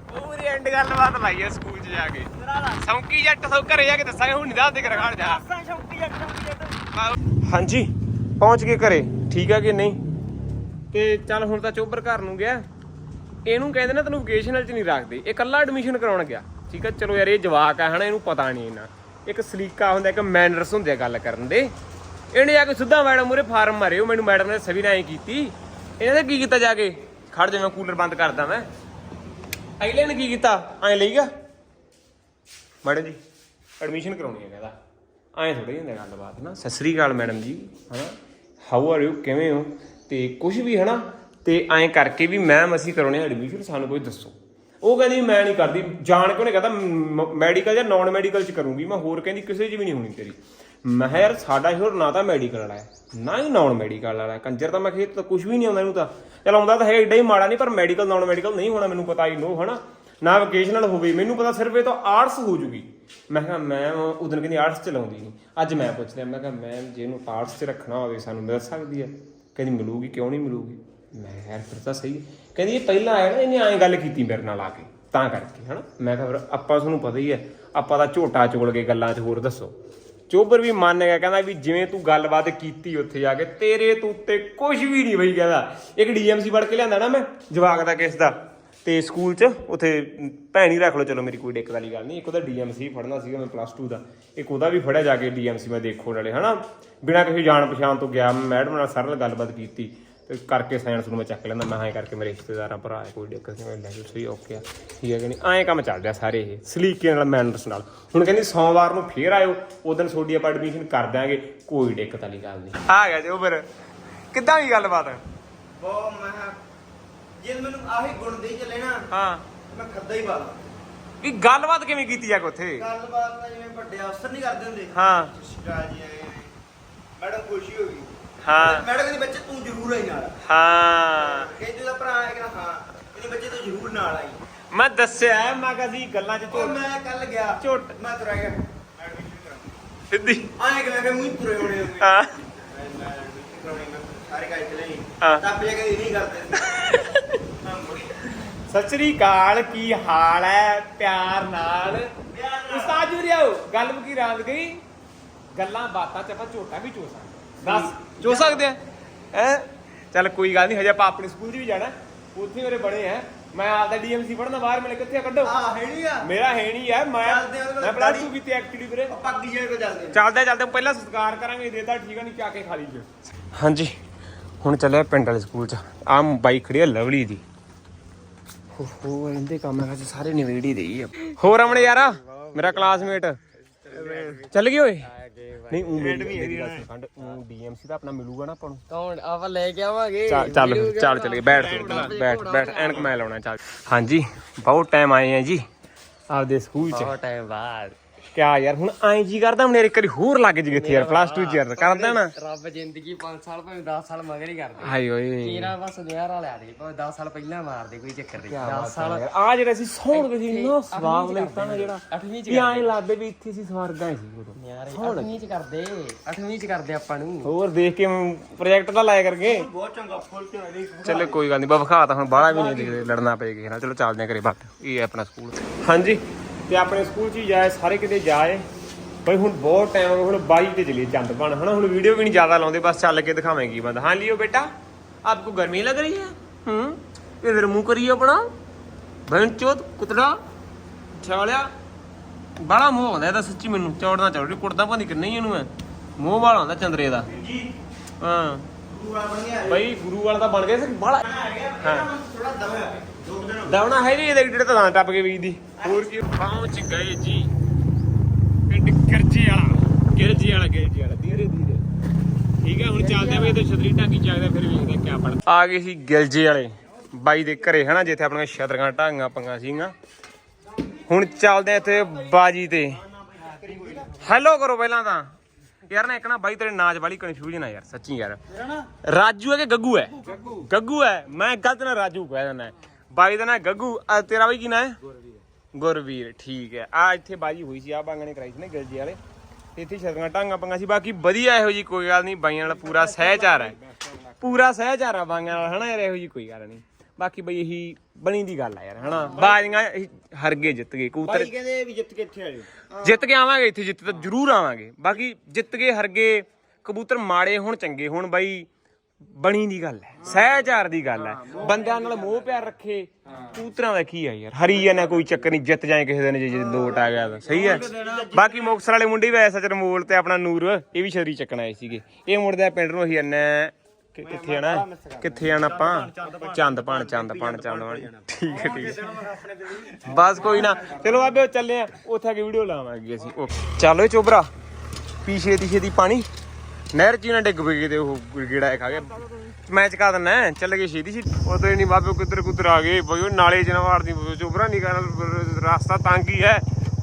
ਪੂਰੀ ਐਂਡ ਗੱਲਬਾਤ ਲਾਈ ਹੈ ਸਕੂਲ 'ਚ ਜਾ ਕੇ। ਸੌਂਕੀ ਜੱਟ ਸੌ ਘਰੇ ਜਾ ਕੇ ਦੱਸਾਂਗੇ ਹੁਣ ਨਹੀਂ ਦੱਸਦੇ ਖੜ ਜਾ। ਹਾਂਜੀ ਪਹੁੰਚ ਗਏ ਘਰੇ। ਠੀਕ ਆ ਕਿ ਨਹੀਂ? ਤੇ ਚੱਲ ਹੁਣ ਤਾਂ ਚੋਬਰ ਘਰ ਨੂੰ ਗਿਆ। ਇਹਨੂੰ ਕਹਿੰਦੇ ਨਾ ਤੈਨੂੰ ਵੋਕੇਸ਼ਨਲ ਚ ਨਹੀਂ ਰੱਖਦੇ। ਇਹ ਕੱਲਾ ਐਡਮਿਸ਼ਨ ਕਰਾਉਣ ਗਿਆ। ਠੀਕ ਆ ਚਲੋ ਯਾਰ ਇਹ ਜਵਾਕ ਆ ਹਨਾ ਇਹਨੂੰ ਪਤਾ ਨਹੀਂ ਇਹਨਾਂ ਇੱਕ ਸਲੀਕਾ ਹੁੰਦਾ, ਇੱਕ ਮੈਨਰਸ ਹੁੰਦੇ ਆ ਗੱਲ ਕਰਨ ਦੇ। ਇਹਨੇ ਜਾ ਕੇ ਸਿੱਧਾ ਮੈਡਮ ਮੂਰੇ ਫਾਰਮ ਮਾਰਿਓ ਮੈਨੂੰ ਮੈਡਮ ਨੇ ਸਵੀ ਨੇ ਕੀਤੀ। ਇਹਨਾਂ ਨੇ ਕੀ ਕੀਤਾ ਜਾ ਕੇ? ਖੜ ਜਾ, ਮੈਂ ਕੂਲਰ ਬੰਦ ਕਰਦਾ ਮੈਂ। ਅਗਲੇ ਨੇ ਕੀ ਕੀਤਾ? ਐ ਲਈਗਾ ਮੈਡਮ ਜੀ ਐਡਮਿਸ਼ਨ ਕਰਾਉਣੀ ਹੈ ਕਹਿੰਦਾ। ਐਂ ਥੋੜੀ ਹੁੰਦਾ ਗੱਲਬਾਤ ਨਾ। ਸਤਿ ਸ੍ਰੀ ਅਕਾਲ ਮੈਡਮ ਜੀ, ਹਨਾ? ਹਾਊ ਆਰ ਯੂ ਕਿਵੇਂ ਹੋ? ਤੇ ਕੁਝ ਵੀ, ਹਨਾ? ਤੇ ਐਂ ਕਰਕੇ ਵੀ ਮੈਮ ਅਸੀਂ ਕਰਾਉਣੇ ਐਡਮਿਸ਼ਨ ਸਾਨੂੰ ਕੋਈ ਦੱਸੋ। ਉਹ ਕਹਿੰਦੀ ਮੈਂ ਨਹੀਂ ਕਰਦੀ। ਜਾਣ ਕੇ ਉਹਨੇ ਕਹਿੰਦਾ ਮੈਡੀਕਲ ਜਾਂ ਨਾਨ ਮੈਡੀਕਲ ਚ ਕਰੂੰਗੀ। ਮੈਂ ਹੋਰ ਕਹਿੰਦੀ, ਕਿਸੇ ਚ ਵੀ ਨਹੀਂ ਹੋਣੀ ਤੇਰੀ। ਮੈਂ ਕਿਹਾ, ਯਾਰ, ਸਾਡਾ ਹੋਰ ਨਾ ਤਾਂ ਮੈਡੀਕਲ ਵਾਲਾ ਹੈ, ਨਾ ਹੀ ਨਾਨ ਮੈਡੀਕਲ ਵਾਲਾ ਹੈ। ਕੰਜਰ ਤਾਂ ਮੈਂ ਖੇਤ ਤਾਂ ਕੁਝ ਵੀ ਨਹੀਂ ਆਉਂਦਾ ਇਹਨੂੰ ਤਾਂ। ਚਲ ਆਉਂਦਾ ਤਾਂ ਹੈ ਏਡਾ ਹੀ ਮਾੜਾ ਨਹੀਂ, ਪਰ ਮੈਡੀਕਲ ਨਾਨ ਮੈਡੀਕਲ ਨਹੀਂ ਹੋਣਾ ਮੈਨੂੰ ਪਤਾ ਹੀ ਨੋ, ਹਨਾ? ਨਾ ਵੋਕੇਸ਼ਨਲ ਹੋਵੇ। ਮੈਨੂੰ ਪਤਾ ਸਿਰਫ ਇਹ ਤਾਂ ਆਰਟਸ ਹੋ ਜੂਗੀ। ਮੈਂ ਕਿਹਾ ਮੈਮ ਉਦੋਂ ਕਹਿੰਦੀ ਆਰਟਸ ਚ ਲਾਉਂਦੀ ਨਹੀਂ ਅੱਜ ਮੈਂ ਪੁੱਛ ਲਿਆ, ਮੈਂ ਕਿਹਾ ਮੈਮ ਜੇ ਇਹਨੂੰ ਆਰਟਸ ਚ ਰੱਖਣਾ ਹੋਵੇ, ਸਾਨੂੰ ਮਿਲ ਸਕਦੀ ਹੈ? ਕਹਿੰਦੀ, ਮਿਲੂਗੀ, ਕਿਉਂ ਨਹੀਂ ਮਿਲੂਗੀ? ਮੈਂ ਕਿਹਾ ਯਾਰ ਫਿਰ ਤਾਂ ਸਹੀ। ਕਹਿੰਦੀ ਇਹ ਪਹਿਲਾਂ ਆਇਆ ਨਾ, ਇਹਨੇ ਐਂ ਗੱਲ ਕੀਤੀ ਮੇਰੇ ਨਾਲ ਆ ਕੇ, ਤਾਂ ਕਰਕੇ, ਹਨਾ? ਮੈਂ ਕਿਹਾ ਫਿਰ ਆਪਾਂ ਤੁਹਾਨੂੰ ਪਤਾ ਹੀ ਹੈ, ਆਪਾਂ ਤਾਂ ਝੋਟਾ ਚੋਲ ਕੇ ਗੱਲਾਂ 'ਚ ਹੋਰ ਦੱਸੋ। ਚੋਬਰ ਵੀ ਮੰਨ ਗਿਆ, ਕਹਿੰਦਾ ਵੀ ਜਿਵੇਂ ਤੂੰ ਗੱਲਬਾਤ ਕੀਤੀ ਉੱਥੇ ਜਾ ਕੇ, ਤੇਰੇ ਤੋਂ ਉੱਤੇ ਕੁਝ ਵੀ ਨਹੀਂ ਬਈ ਕਹਿੰਦਾ। ਇੱਕ ਡੀਐਮਸੀ ਫੜ ਕੇ ਲਿਆਂਦਾ ਨਾ ਮੈਂ, ਜਵਾਕ ਦਾ ਕਿਸ ਦਾ, ਤੇ ਸਕੂਲ 'ਚ ਉੱਥੇ ਭੈਣ ਹੀ ਰੱਖ ਲਓ, ਚਲੋ ਮੇਰੀ ਕੋਈ ਡਿੱਕ ਵਾਲੀ ਗੱਲ ਨਹੀਂ, ਇੱਕ ਉਹਦਾ ਡੀਐਮਸੀ ਫੜਨਾ ਸੀਗਾ ਮੈਂ ਪਲੱਸ 2 ਦਾ, ਇੱਕ ਉਹਦਾ ਵੀ ਫੜਿਆ ਜਾ ਕੇ ਡੀਐਮਸੀ ਮੈਂ ਦੇਖੋ ਨਾਲੇ, ਹਨਾ? ਬਿਨਾਂ ਕਿਸੇ ਜਾਣ ਪਛਾਣ ਤੋਂ ਗਿਆ, ਮੈਡਮ ਨਾਲ ਸਰਲ ਗੱਲਬਾਤ ਕੀਤੀ। ਤੇ ਕਰਕੇ ਸਾਇੰਸ ਨੂੰ ਮੈਂ ਚੱਕ ਲੈਂਦਾ ਮੈਂ ਐਂ ਕਰਕੇ ਮੇਰੇ ਰਿਸ਼ਤੇਦਾਰਾਂ ਭਰਾ ਹੈ ਕੋਈ ਦਿੱਕਤ ਨਹੀਂ ਮੈਂ ਲੈ ਜਾਓ ਸਹੀ ਓਕੇ ਆ। ਠੀਕ ਹੈ ਕਿ ਨਹੀਂ? ਐਂ ਕੰਮ ਚੱਲ ਰਿਹਾ ਸਾਰੇ ਇਹ ਸਲੀਕੇ ਨਾਲ ਮੈਨਰਸ ਨਾਲ। ਹੁਣ ਕਹਿੰਦੀ ਸੋਮਵਾਰ ਨੂੰ ਫੇਰ ਆਇਓ ਉਦੋਂ ਤੁਹਾਡੀ ਆਪਾਂ ਐਡਮਿਸ਼ਨ ਕਰ ਦਾਂਗੇ ਕੋਈ ਦਿੱਕਤ ਵਾਲੀ ਗੱਲ ਨਹੀਂ। ਆ ਗਿਆ ਜੀ ਉਬਰ ਕਿੱਦਾਂ ਵੀ ਗੱਲਬਾਤ? ਬਹੁਤ ਮੈਂ ਜੇ ਮੈਨੂੰ ਆਹੀ ਗੁਣ ਦੇ ਚੱਲੇ ਨਾ ਹਾਂ। ਮੈਂ ਖੱਦਾ ਹੀ ਬਾਲਾ ਵੀ ਗੱਲਬਾਤ ਕਿਵੇਂ ਕੀਤੀ ਜਾ ਕੇ ਉੱਥੇ? ਗੱਲਬਾਤ ਤਾਂ ਜਿਵੇਂ ਵੱਡੇ ਅਫਸਰ ਨਹੀਂ ਕਰਦੇ ਹੁੰਦੇ। ਹਾਂ। ਸ਼ਿਕਾਇਤ ਜੀ ਆਏ। ਮੈਡਮ ਖੁਸ਼ੀ ਹੋ ਗਈ। ਹਾਂ। ਮੈਡਮ ਕਹਿੰਦੀ ਬੱਚੇ ਤੂੰ ਜ਼ਰੂਰ ਆਈ ਨਾਲ। ਹਾਂ। ਕਹਿੰਦੀ ਉਹਦਾ ਭਰਾ ਹੈ ਕਿ ਹਾਂ। ਕਹਿੰਦੀ ਬੱਚੇ ਤੂੰ ਜ਼ਰੂਰ ਨਾਲ ਆਈ। ਮੈਂ ਦੱਸਿਆ ਮੈਂ ਕਿਹਾ ਸੀ ਗੱਲਾਂ 'ਚ ਉਹ ਮੈਂ ਕੱਲ ਗਿਆ। ਝੋਟ। ਮੈਂ ਤੁਰ ਗਿਆ। ਐਡਮਿਸ਼ਨ ਕਰਾਉਣ ਸਿੱਧੀ। ਆਏ ਕਿ ਮੈਂ ਕਿਹਾ ਮੂੰਹ ਤੁਰੇ ਹੋਣੇ ਹੋਗੇ। ਹਾਂ। ਮੈਂ ਕਰਾਉਣੀ ਮੈਂ ਸਾਰੇ ਕਾਜ ਚਲੇ ਨਹੀਂ। ਹਾਂ। ਤਾਂ ਪਿਆ ਕਹਿੰਦੀ ਨਹੀਂ ਕਰਦੇ ਹਾਂ ਮੁੜੀ ਸਤਿ ਸ੍ਰੀ ਅਕਾਲ ਕੀ ਹਾਲ ਹੈ? ਪਿਆਰ ਨਾਲ। ਪਿਆਰ ਨਾਲ। ਉਸਤਾਦ ਗੱਲ ਕੀ ਰਾਤ ਗਈ। ਗੱਲਾਂ ਬਾਤਾਂ ਚ ਆਪਾਂ ਝੋਟਾ ਵੀ ਚੋ ਸਕਦੇ ਦੱਸ ਚੋ ਸਕਦੇ ਆ। ਹੈ? ਚੱਲ ਕੋਈ ਗੱਲ ਨਹੀਂ ਹਜੇ ਆਪਾਂ ਆਪਣੇ ਸਕੂਲ 'ਚ ਵੀ ਜਾਣਾ। ਉੱਥੇ ਮੇਰੇ ਬਣੇ ਆ। ਮੈਂ ਆਪਦਾ ਡੀਐਮਸੀ ਪੜਨਾ ਬਾਹਰ ਮਿਲੇ ਕਿੱਥੇ ਆ, ਕੱਢੋ। ਆ ਹੈ ਨਹੀਂ ਆ। ਮੇਰਾ ਹੈ ਨਹੀਂ ਯਾਰ ਮੈਂ ਚੱਲਦੇ ਆ ਉਹਦੇ ਮੈਂ ਕੋਲ ਪਲੱਸ 2 ਕੀਤੀ ਐਕਚੁਅਲੀ ਵੀਰੇ। ਪੱਗੀ ਜਿਹੜੇ ਕੋ ਚੱਲਦੇ ਚੱਲਦੇ ਚੱਲਦੇ ਪਹਿਲਾਂ ਸਤਿਕਾਰ ਕਰਾਂਗੇ ਦੇਦਾ ਠੀਕ ਆ ਨਹੀਂ ਚਾ ਕੇ ਖਾ ਲਈ ਹਾਂਜੀ ਹੁਣ ਚੱਲਿਆ ਪਿੰਡ ਵਾਲੇ ਸਕੂਲ ਚ। ਆ ਬਾਈਕ ਖੜੀ ਆ ਲਵਲੀ ਦੀ। ਹੋ ਹੋ ਇਹਦੇ ਕੰਮ ਹੈ ਸਾਰੇ ਨਿਵੇੜੀ ਦੇਈ ਆ। ਹੋਰ ਅਮਣੇ ਯਾਰਾ ਮੇਰਾ ਕਲਾਸਮੇਟ ਚੱਲ ਗਏ ਓਏ। ਨਹੀਂ ਉਹ ਮੇਰੀ ਕੰਡ ਉਹ ਡੀਐਮਸੀ ਦਾ ਆਪਣਾ ਮਿਲੂਗਾ ਨਾ ਆਪਾਂ ਨੂੰ। ਕੌਣ? ਆਪਾਂ ਲੈ ਕੇ ਆਵਾਂਗੇ। ਚੱਲ ਚੱਲ ਚੱਲ ਚੱਲ ਗਏ ਬੈਠ ਤੂੰ, ਬੈਠ ਬੈਠ ਐਨਕ ਮੈਂ ਲਾਉਣਾ ਚੱਲ। ਹਾਂਜੀ ਬਹੁਤ ਟਾਈਮ ਆਏ ਆ ਜੀ ਆਪਦੇ ਸਕੂਲ ਚ। ਬਹੁਤ ਟਾਈਮ ਬਾਅਦ। ਕਿਆ ਯਾਰ ਹੁਣ ਐਂ ਜੀ ਕਰਦਾ ਹੁਣ ਇੱਕ ਵਾਰੀ ਹੋਰ ਲੱਗ ਜੀ ਕਿੱਥੇ ਯਾਰ ਪਲੱਸ 2 ਚ ਯਾਰ ਕਰਦਾ ਨਾ ਰੱਬ ਜ਼ਿੰਦਗੀ 5 ਸਾਲ ਭਾਵੇਂ 10 ਸਾਲ ਮਗਰ ਹੀ ਕਰਦੇ। ਹਾਏ ਓਏ। ਤੇਰਾ ਬਸ ਨਿਆਰ ਵਾਲਿਆ ਦੇ ਭਾਵੇਂ 10 ਸਾਲ ਪਹਿਲਾਂ ਮਾਰਦੇ ਕੋਈ ਚੱਕਰ ਨਹੀਂ। 10 ਸਾਲ ਆ ਜਿਹੜਾ ਸੀ ਸੌਣ ਕੇ ਸੀ ਨਾ ਸਵਾਗ ਲੈਤਾ ਨਾ ਜਿਹੜਾ। 8ਵੀਂ ਚ ਵੀ ਐਂ ਲੱਗਦੇ ਵੀ ਇੱਥੇ ਸੀ ਸਵਰਗਾਂ ਹੀ ਸੀ ਉਦੋਂ। ਯਾਰ 8ਵੀਂ ਚ ਕਰਦੇ 8ਵੀਂ ਚ ਕਰਦੇ ਆਪਾਂ ਨੂੰ। ਹੋਰ ਦੇਖ ਕੇ ਪ੍ਰੋਜੈਕਟ ਤਾਂ ਲਾਇਆ ਕਰਗੇ। ਬਹੁਤ ਚੰਗਾ ਫੁੱਲ ਤੇ ਨਹੀਂ ਚਲੋ ਕੋਈ ਗੱਲ ਨਹੀਂ ਬਾ ਵਿਖਾ ਤਾਂ ਹੁਣ ਬਾਹਲਾ ਵੀ ਨਹੀਂ ਦਿਖਦੇ ਲੜਨਾ ਪਏ ਕਿਸੇ ਨਾਲ। ਚਲੋ ਚੱਲਦੇ ਆ ਘਰੇ ਬਾਤ ਇਹ ਆਪਣਾ ਸਕੂਲ। ਹਾਂਜੀ। ਤੇ ਆਪਣੇ ਸਕੂਲ 'ਚ ਜਾਏ ਸਾਰੇ ਕਿਤੇ ਜਾਏ। ਬਈ ਹੁਣ ਬਹੁਤ ਟਾਈਮ ਹੋ ਹੁਣ ਬਾਈ ਤੇ ਚਲੀ ਚੰਦ ਬਣ ਹਨਾ? ਹੁਣ ਵੀਡੀਓ ਵੀ ਨਹੀਂ ਜ਼ਿਆਦਾ ਲਾਉਂਦੇ ਬਸ ਚੱਲ ਕੇ ਦਿਖਾਵੇਂਗੀ ਬੰਦ ਹਾਂ ਲਿਓ ਬੇਟਾ ਆਪਕੋ ਗਰਮੀ ਲੱਗ ਰਹੀ ਹੈ? ਹੂੰ? ਇਹ ਫਿਰ ਮੂੰਹ ਕਰੀਏ ਆਪਣਾ। ਬੰਚੋਤ ਕੁਤੜਾ ਛਾਲਿਆ। ਬੜਾ ਮੋਹ ਆਉਂਦਾ ਇਹਦਾ ਸੱਚੀ ਮੈਨੂੰ ਚੌੜਨਾ ਚੌੜੀ ਕੁੜਦਾ ਪਾਣੀ ਕਿੰਨਾ ਹੀ ਇਹਨੂੰ ਮੈਂ। ਮੋਹ ਵਾਲਾ ਆਉਂਦਾ ਚੰਦਰੇ ਦਾ। ਹਾਂ। ਬਈ ਗੁਰੂ ਵਾਲਾ ਤਾਂ ਬਣ ਗਿਆ ਸੀ ਬੜਾ ਹਾਂ। ਥੋੜਾ ਦਮ ਹੈ। ਦਵਣਾ ਹੈ ਜੀ ਇਹਦੇ ਜਿਹੜੇ ਤਾਂ ਟੱਪ ਕੇ ਵੀਦੀ ਹੋਰ ਕੀ। ਪਹੁੰਚ ਗਏ ਜੀ। ਪਿੰਡ ਗਿਰਜੀ ਵਾਲਾ ਗਿਰਜੀ ਵਾਲਾ ਗਿਰਜੀ ਵਾਲਾ ਧੀਰੇ ਧੀਰੇ। ਠੀਕ ਹੈ ਹੁਣ ਚੱਲਦੇ ਆ ਵੀ ਇਹਦੇ ਛਤਰੀ ਢਾਂਗੀ ਚੱਕਦੇ ਆ, ਫਿਰ ਵੇਖਦੇ ਕਿਆ ਪੜ ਆ ਗਏ ਸੀ ਗਿਲਜੇ ਵਾਲੇ ਬਾਈ ਦੇ ਘਰੇ ਹਨਾ ਜਿੱਥੇ ਆਪਣੀਆਂ ਛਤਰੀਆਂ ਢਾਂਗਾਂ ਪੰਗਾ ਸੀਗੀਆਂ। ਹੁਣ ਚੱਲਦੇ ਆ ਇੱਥੇ ਬਾਜੀ ਤੇ। ਹੈਲੋ ਕਰੋ ਪਹਿਲਾਂ ਤਾਂ। ਯਾਰ ਨਾ ਇੱਕ ਨਾ ਬਾਈ ਤੇਰੇ ਨਾਚ ਵਾਲੀ ਕਨਫਿਊਜ਼ਨ ਆ ਯਾਰ ਸੱਚੀ ਯਾਰ। ਰਾਜੂ ਹੈ ਕਿ ਗੱਗੂ ਹੈ? ਗੱਗੂ ਹੈ। ਮੈਂ ਗਲਤ ਨਾ ਰਾਜੂ ਕਹਿ ਦਿੰਦਾ। ਬਾਈ ਦਾ ਨਾਂ ਗੱਗੂ। ਆ ਤੇਰਾ ਬਾਈ ਕੀ ਨਾਂ ਹੈ? ਗੁਰਵੀਰ ਠੀਕ ਹੈ। ਆ ਇੱਥੇ ਬਾਜੀ ਹੋਈ ਸੀ ਆ ਬਾਂਗਣੇ ਕਰਾਈ ਸੀ ਨਾ ਗਿਲਜੀ ਵਾਲੇ। ਤੇ ਇੱਥੇ ਛਤਰੀਆਂ ਟਾਂਗਾ ਪੰਗਾ ਸੀ। ਬਾਕੀ ਵਧੀਆ ਇਹੋ ਜੀ ਕੋਈ ਗੱਲ ਨਹੀਂ ਬਾਈਆਂ ਨਾਲ ਪੂਰਾ ਸਹਿਚਾਰ ਹੈ। ਪੂਰਾ ਸਹਿਚਾਰ ਆ ਬਾਈਆਂ ਨਾਲ ਹਨਾ ਯਾਰ? ਇਹੋ ਜੀ ਕੋਈ ਗੱਲ ਨਹੀਂ। ਬਾਕੀ ਬਈ ਇਹੀ ਬਣੀ ਦੀ ਗੱਲ ਆ ਯਾਰ ਹਨਾ? ਬਾਜੀਆਂ ਇਹ ਹਰਗੇ ਜਿੱਤ ਗਏ ਕਬੂਤਰ ਬਾਈ ਕਹਿੰਦੇ ਵੀ ਜਿੱਤ ਕੇ ਇੱਥੇ ਆ ਜਾਓ ਜਿੱਤ ਕੇ ਆਵਾਂਗੇ ਇੱਥੇ ਜਿੱਤ ਤਾਂ ਜ਼ਰੂਰ ਆਵਾਂਗੇ। ਬਾਕੀ ਜਿੱਤ ਕੇ ਹਰਗੇ ਕਬੂਤਰ ਮਾੜੇ ਹੋਣ ਚੰਗੇ ਹੋਣ। ਬਾਈ ਬਣੀ ਦੀ ਗੱਲ ਹੈ ਸਹਿਜਾਰ ਦੀ ਗੱਲ ਹੈ। ਬੰਦਿਆਂ ਨਾਲ ਮੋਹ ਪਿਆਰ ਰੱਖੇ, ਕਬੂਤਰਾਂ ਦਾ ਕੀ ਹੈ ਯਾਰ? ਹਰੀ ਜਾਣਾ ਕੋਈ ਚੱਕਰ ਨਹੀਂ, ਜਿੱਤ ਜਾਏ ਕਿਸੇ ਦਿਨ ਜੇ ਲੋਟ ਆ ਗਿਆ ਤਾਂ। ਸਹੀ ਹੈ। ਬਾਕੀ ਮੁਕਸਰ ਵਾਲੇ ਮੁੰਡੇ ਵੀ ਐਸਾ ਚਰਮੋਲ ਤੇ ਆਪਣਾ ਨੂਰ, ਇਹ ਵੀ ਛਤਰੀ ਚੱਕਣ ਆਏ ਸੀਗੇ। ਇਹ ਮੁੰਡੇ ਦਾ ਪਿੰਡ ਨੂੰ ਅਸੀਂ ਅੰਨਾ ਕਿੱਥੇ ਜਾਣਾ ਕਿੱਥੇ ਆਣਾ ਆਪਾਂ? ਚੰਦ ਪਾਣ ਚੰਦ ਪਾਣ ਚੰਦ ਪਾਣ ਠੀਕ ਹੈ ਠੀਕ ਹੈ। ਬਸ ਕੋਈ ਨਾ। ਚਲੋ ਆਬੇ ਚੱਲੇ ਆ। ਉੱਥੇ ਆ ਕੇ ਵੀਡੀਓ ਲਾਵਾਂਗੇ ਅਸੀਂ। ਓਕੇ। ਚਲੋ ਚੋਬਰਾ। ਪੀਛੇ ਦੀ ਛੇਤੀ ਪਾਣੀ। ਨਹਿਰ ਚ ਹੀ ਨਾ ਡਿੱਗ ਪਈ ਕਿਤੇ ਉਹ ਗੇੜਾ ਖਾ ਗਿਆ। ਮੈਂ ਚਕਾ ਦਿੰਨਾ ਚੱਲ ਗਏ ਛੇਤੀ ਛੇਤੀ। ਉਹ ਤੇ ਨਹੀਂ ਬਾਬੇ ਕੁੱਤਰ ਕੁੱਤਰ ਆ ਗਏ। ਬਈ ਉਹ ਨਾਲੇ ਚ ਨਾ ਮਾਰਦੀ ਚੋਬਰਾ ਨਹੀਂ ਕਰਨ ਰਸਤਾ ਤੰਗ ਹੀ ਹੈ।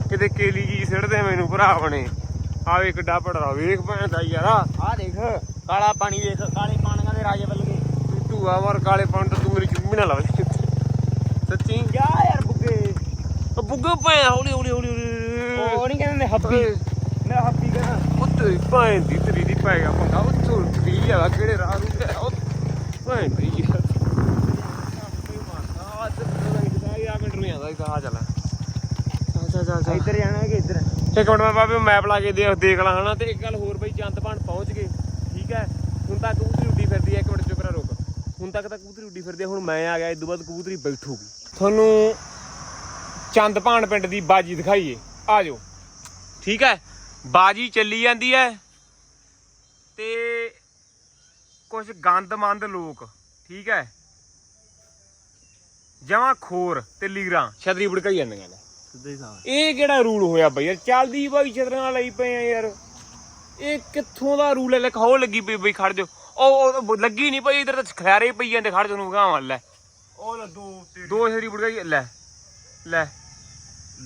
ਕਿਤੇ ਕੇਲੀ ਜੀ ਸਿੱਟਦੇ ਮੈਨੂੰ ਭਰਾ ਬਣੇ। ਆ ਵੇਖ ਕਿੱਡਾ ਪੜਦਾ ਵੇਖ ਭੈਣ ਯਾਰਾ। ਆ ਦੇਖ ਕਾਲਾ ਪਾਣੀ ਦੇਖ ਕਾਲੇ ਪਾਣੀਆਂ ਦੇ ਰਾਜੇ ਵੱਲ ਗਏ ਤੂੰ ਆ ਮਾਰ ਕਾਲੇ ਪਾਣ ਤਾਂ ਤੂੰ ਮੇਰੀ ਚੁੰਮੀ ਨਾ ਲਾ ਦੇ ਸੱਚੀ? ਕਿਆ ਯਾਰ ਬੁੱਗੇ। ਉਹ ਬੁੱਗਾ ਪੈ ਹੌਲੀ ਹੌਲੀ ਹੌਲੀ ਹੌਲੀ। ਉਹ ਨਹੀਂ ਕਹਿੰਦੇ ਹੱਪੀ ਮੈਂ ਹੱਪੀ ਕਹਿੰਦਾ। ਤੇਰੀ ਭੈਣ ਦੀ ਤੇਰੀ ਦੀ ਪੈ ਗਿਆ ਪੰਗਾ ਉਹ ਝੁਲਦੀ ਆ ਕਿਹੜੇ ਰਾਹ ਨੂੰ ਤੇ ਉਹ ਭੈਣ ਦੀ ਯਾਰ ਆ। ਮਿੰਟ ਨੂੰ ਆਂਦਾ ਇੱਥੇ ਆ ਚੱਲ ਚੱਲ ਚੱਲ ਇੱਧਰ ਜਾਣਾ ਕਿ ਇੱਧਰ? ਇੱਕ ਮਿੰਟ ਮੈਂ ਬਾਬੇ ਮੈਪ ਲਾ ਕੇ ਦੇਖ ਦੇਖ ਲਾਂ ਹਨਾ? ਤੇ ਇੱਕ ਗੱਲ ਹੋਰ ਬਈ ਚੰਦਪਾਣ ਪਹੁੰਚ ਗਏ ਠੀਕ ਹੈ? ਹੁਣ ਤੱਕ ਕਬੂਤਰੀ ਉੱਡੀ ਫਿਰਦੀ ਹੈ ਇੱਕ ਮਿੰਟ ਚੁੱਪ ਰਹਿ ਰੁਕ। ਹੁਣ ਤੱਕ ਤਾਂ ਕਬੂਤਰੀ ਉੱਡੀ ਫਿਰਦੀ ਹੈ ਹੁਣ ਮੈਂ ਆ ਗਿਆ ਇਸ ਤੋਂ ਬਾਅਦ ਕਬੂਤਰੀ ਬੈਠੂਗੀ। ਤੁਹਾਨੂੰ ਚੰਦਪਾਣ ਪਿੰਡ ਦੀ ਬਾਜੀ ਦਿਖਾਈਏ। ਆ ਜਾਓ। ਠੀਕ ਹੈ? ਬਾਜੀ ਚੱਲੀ ਜਾਂਦੀ ਹੈ ਤੇ ਕੁਝ ਗੰਦਮੰਦ ਲੋਕ ਠੀਕ ਹੈ ਜਮਾ ਖੋਰ ਤੇ ਲੀਰਾਂ। ਛਤਰੀ ਬੜਕਾਈ ਜਾਂਦੀਆਂ ਨੇ। ਸਿੱਧੇ ਸਾਹ ਇਹ ਕਿਹੜਾ ਰੂਲ ਹੋਇਆ ਬਈ ਯਾਰ? ਚੱਲਦੀ ਬਾਈ ਛਤਰੀਆਂ ਲਈ ਪਏ ਆ ਯਾਰ। ਇਹ ਕਿੱਥੋਂ ਦਾ ਰੂਲ ਹੈ ਲੈ ਖਾਓ ਲੱਗੀ ਪਈ ਬਈ ਖੜ ਜਾ ਉਹ ਲੱਗੀ ਨਹੀਂ ਪਈ ਇਧਰ ਤਾਂ ਖਿਆਰੇ ਪਈ ਜਾਂਦੇ ਖੜ ਜਾ ਨੂੰ ਗਾਵਾਂ ਲੈ। ਉਹ ਲੈ ਦੋ ਤੇ ਦੋ ਛਤਰੀ ਬੜਕਾਈ ਲੈ। ਲੈ।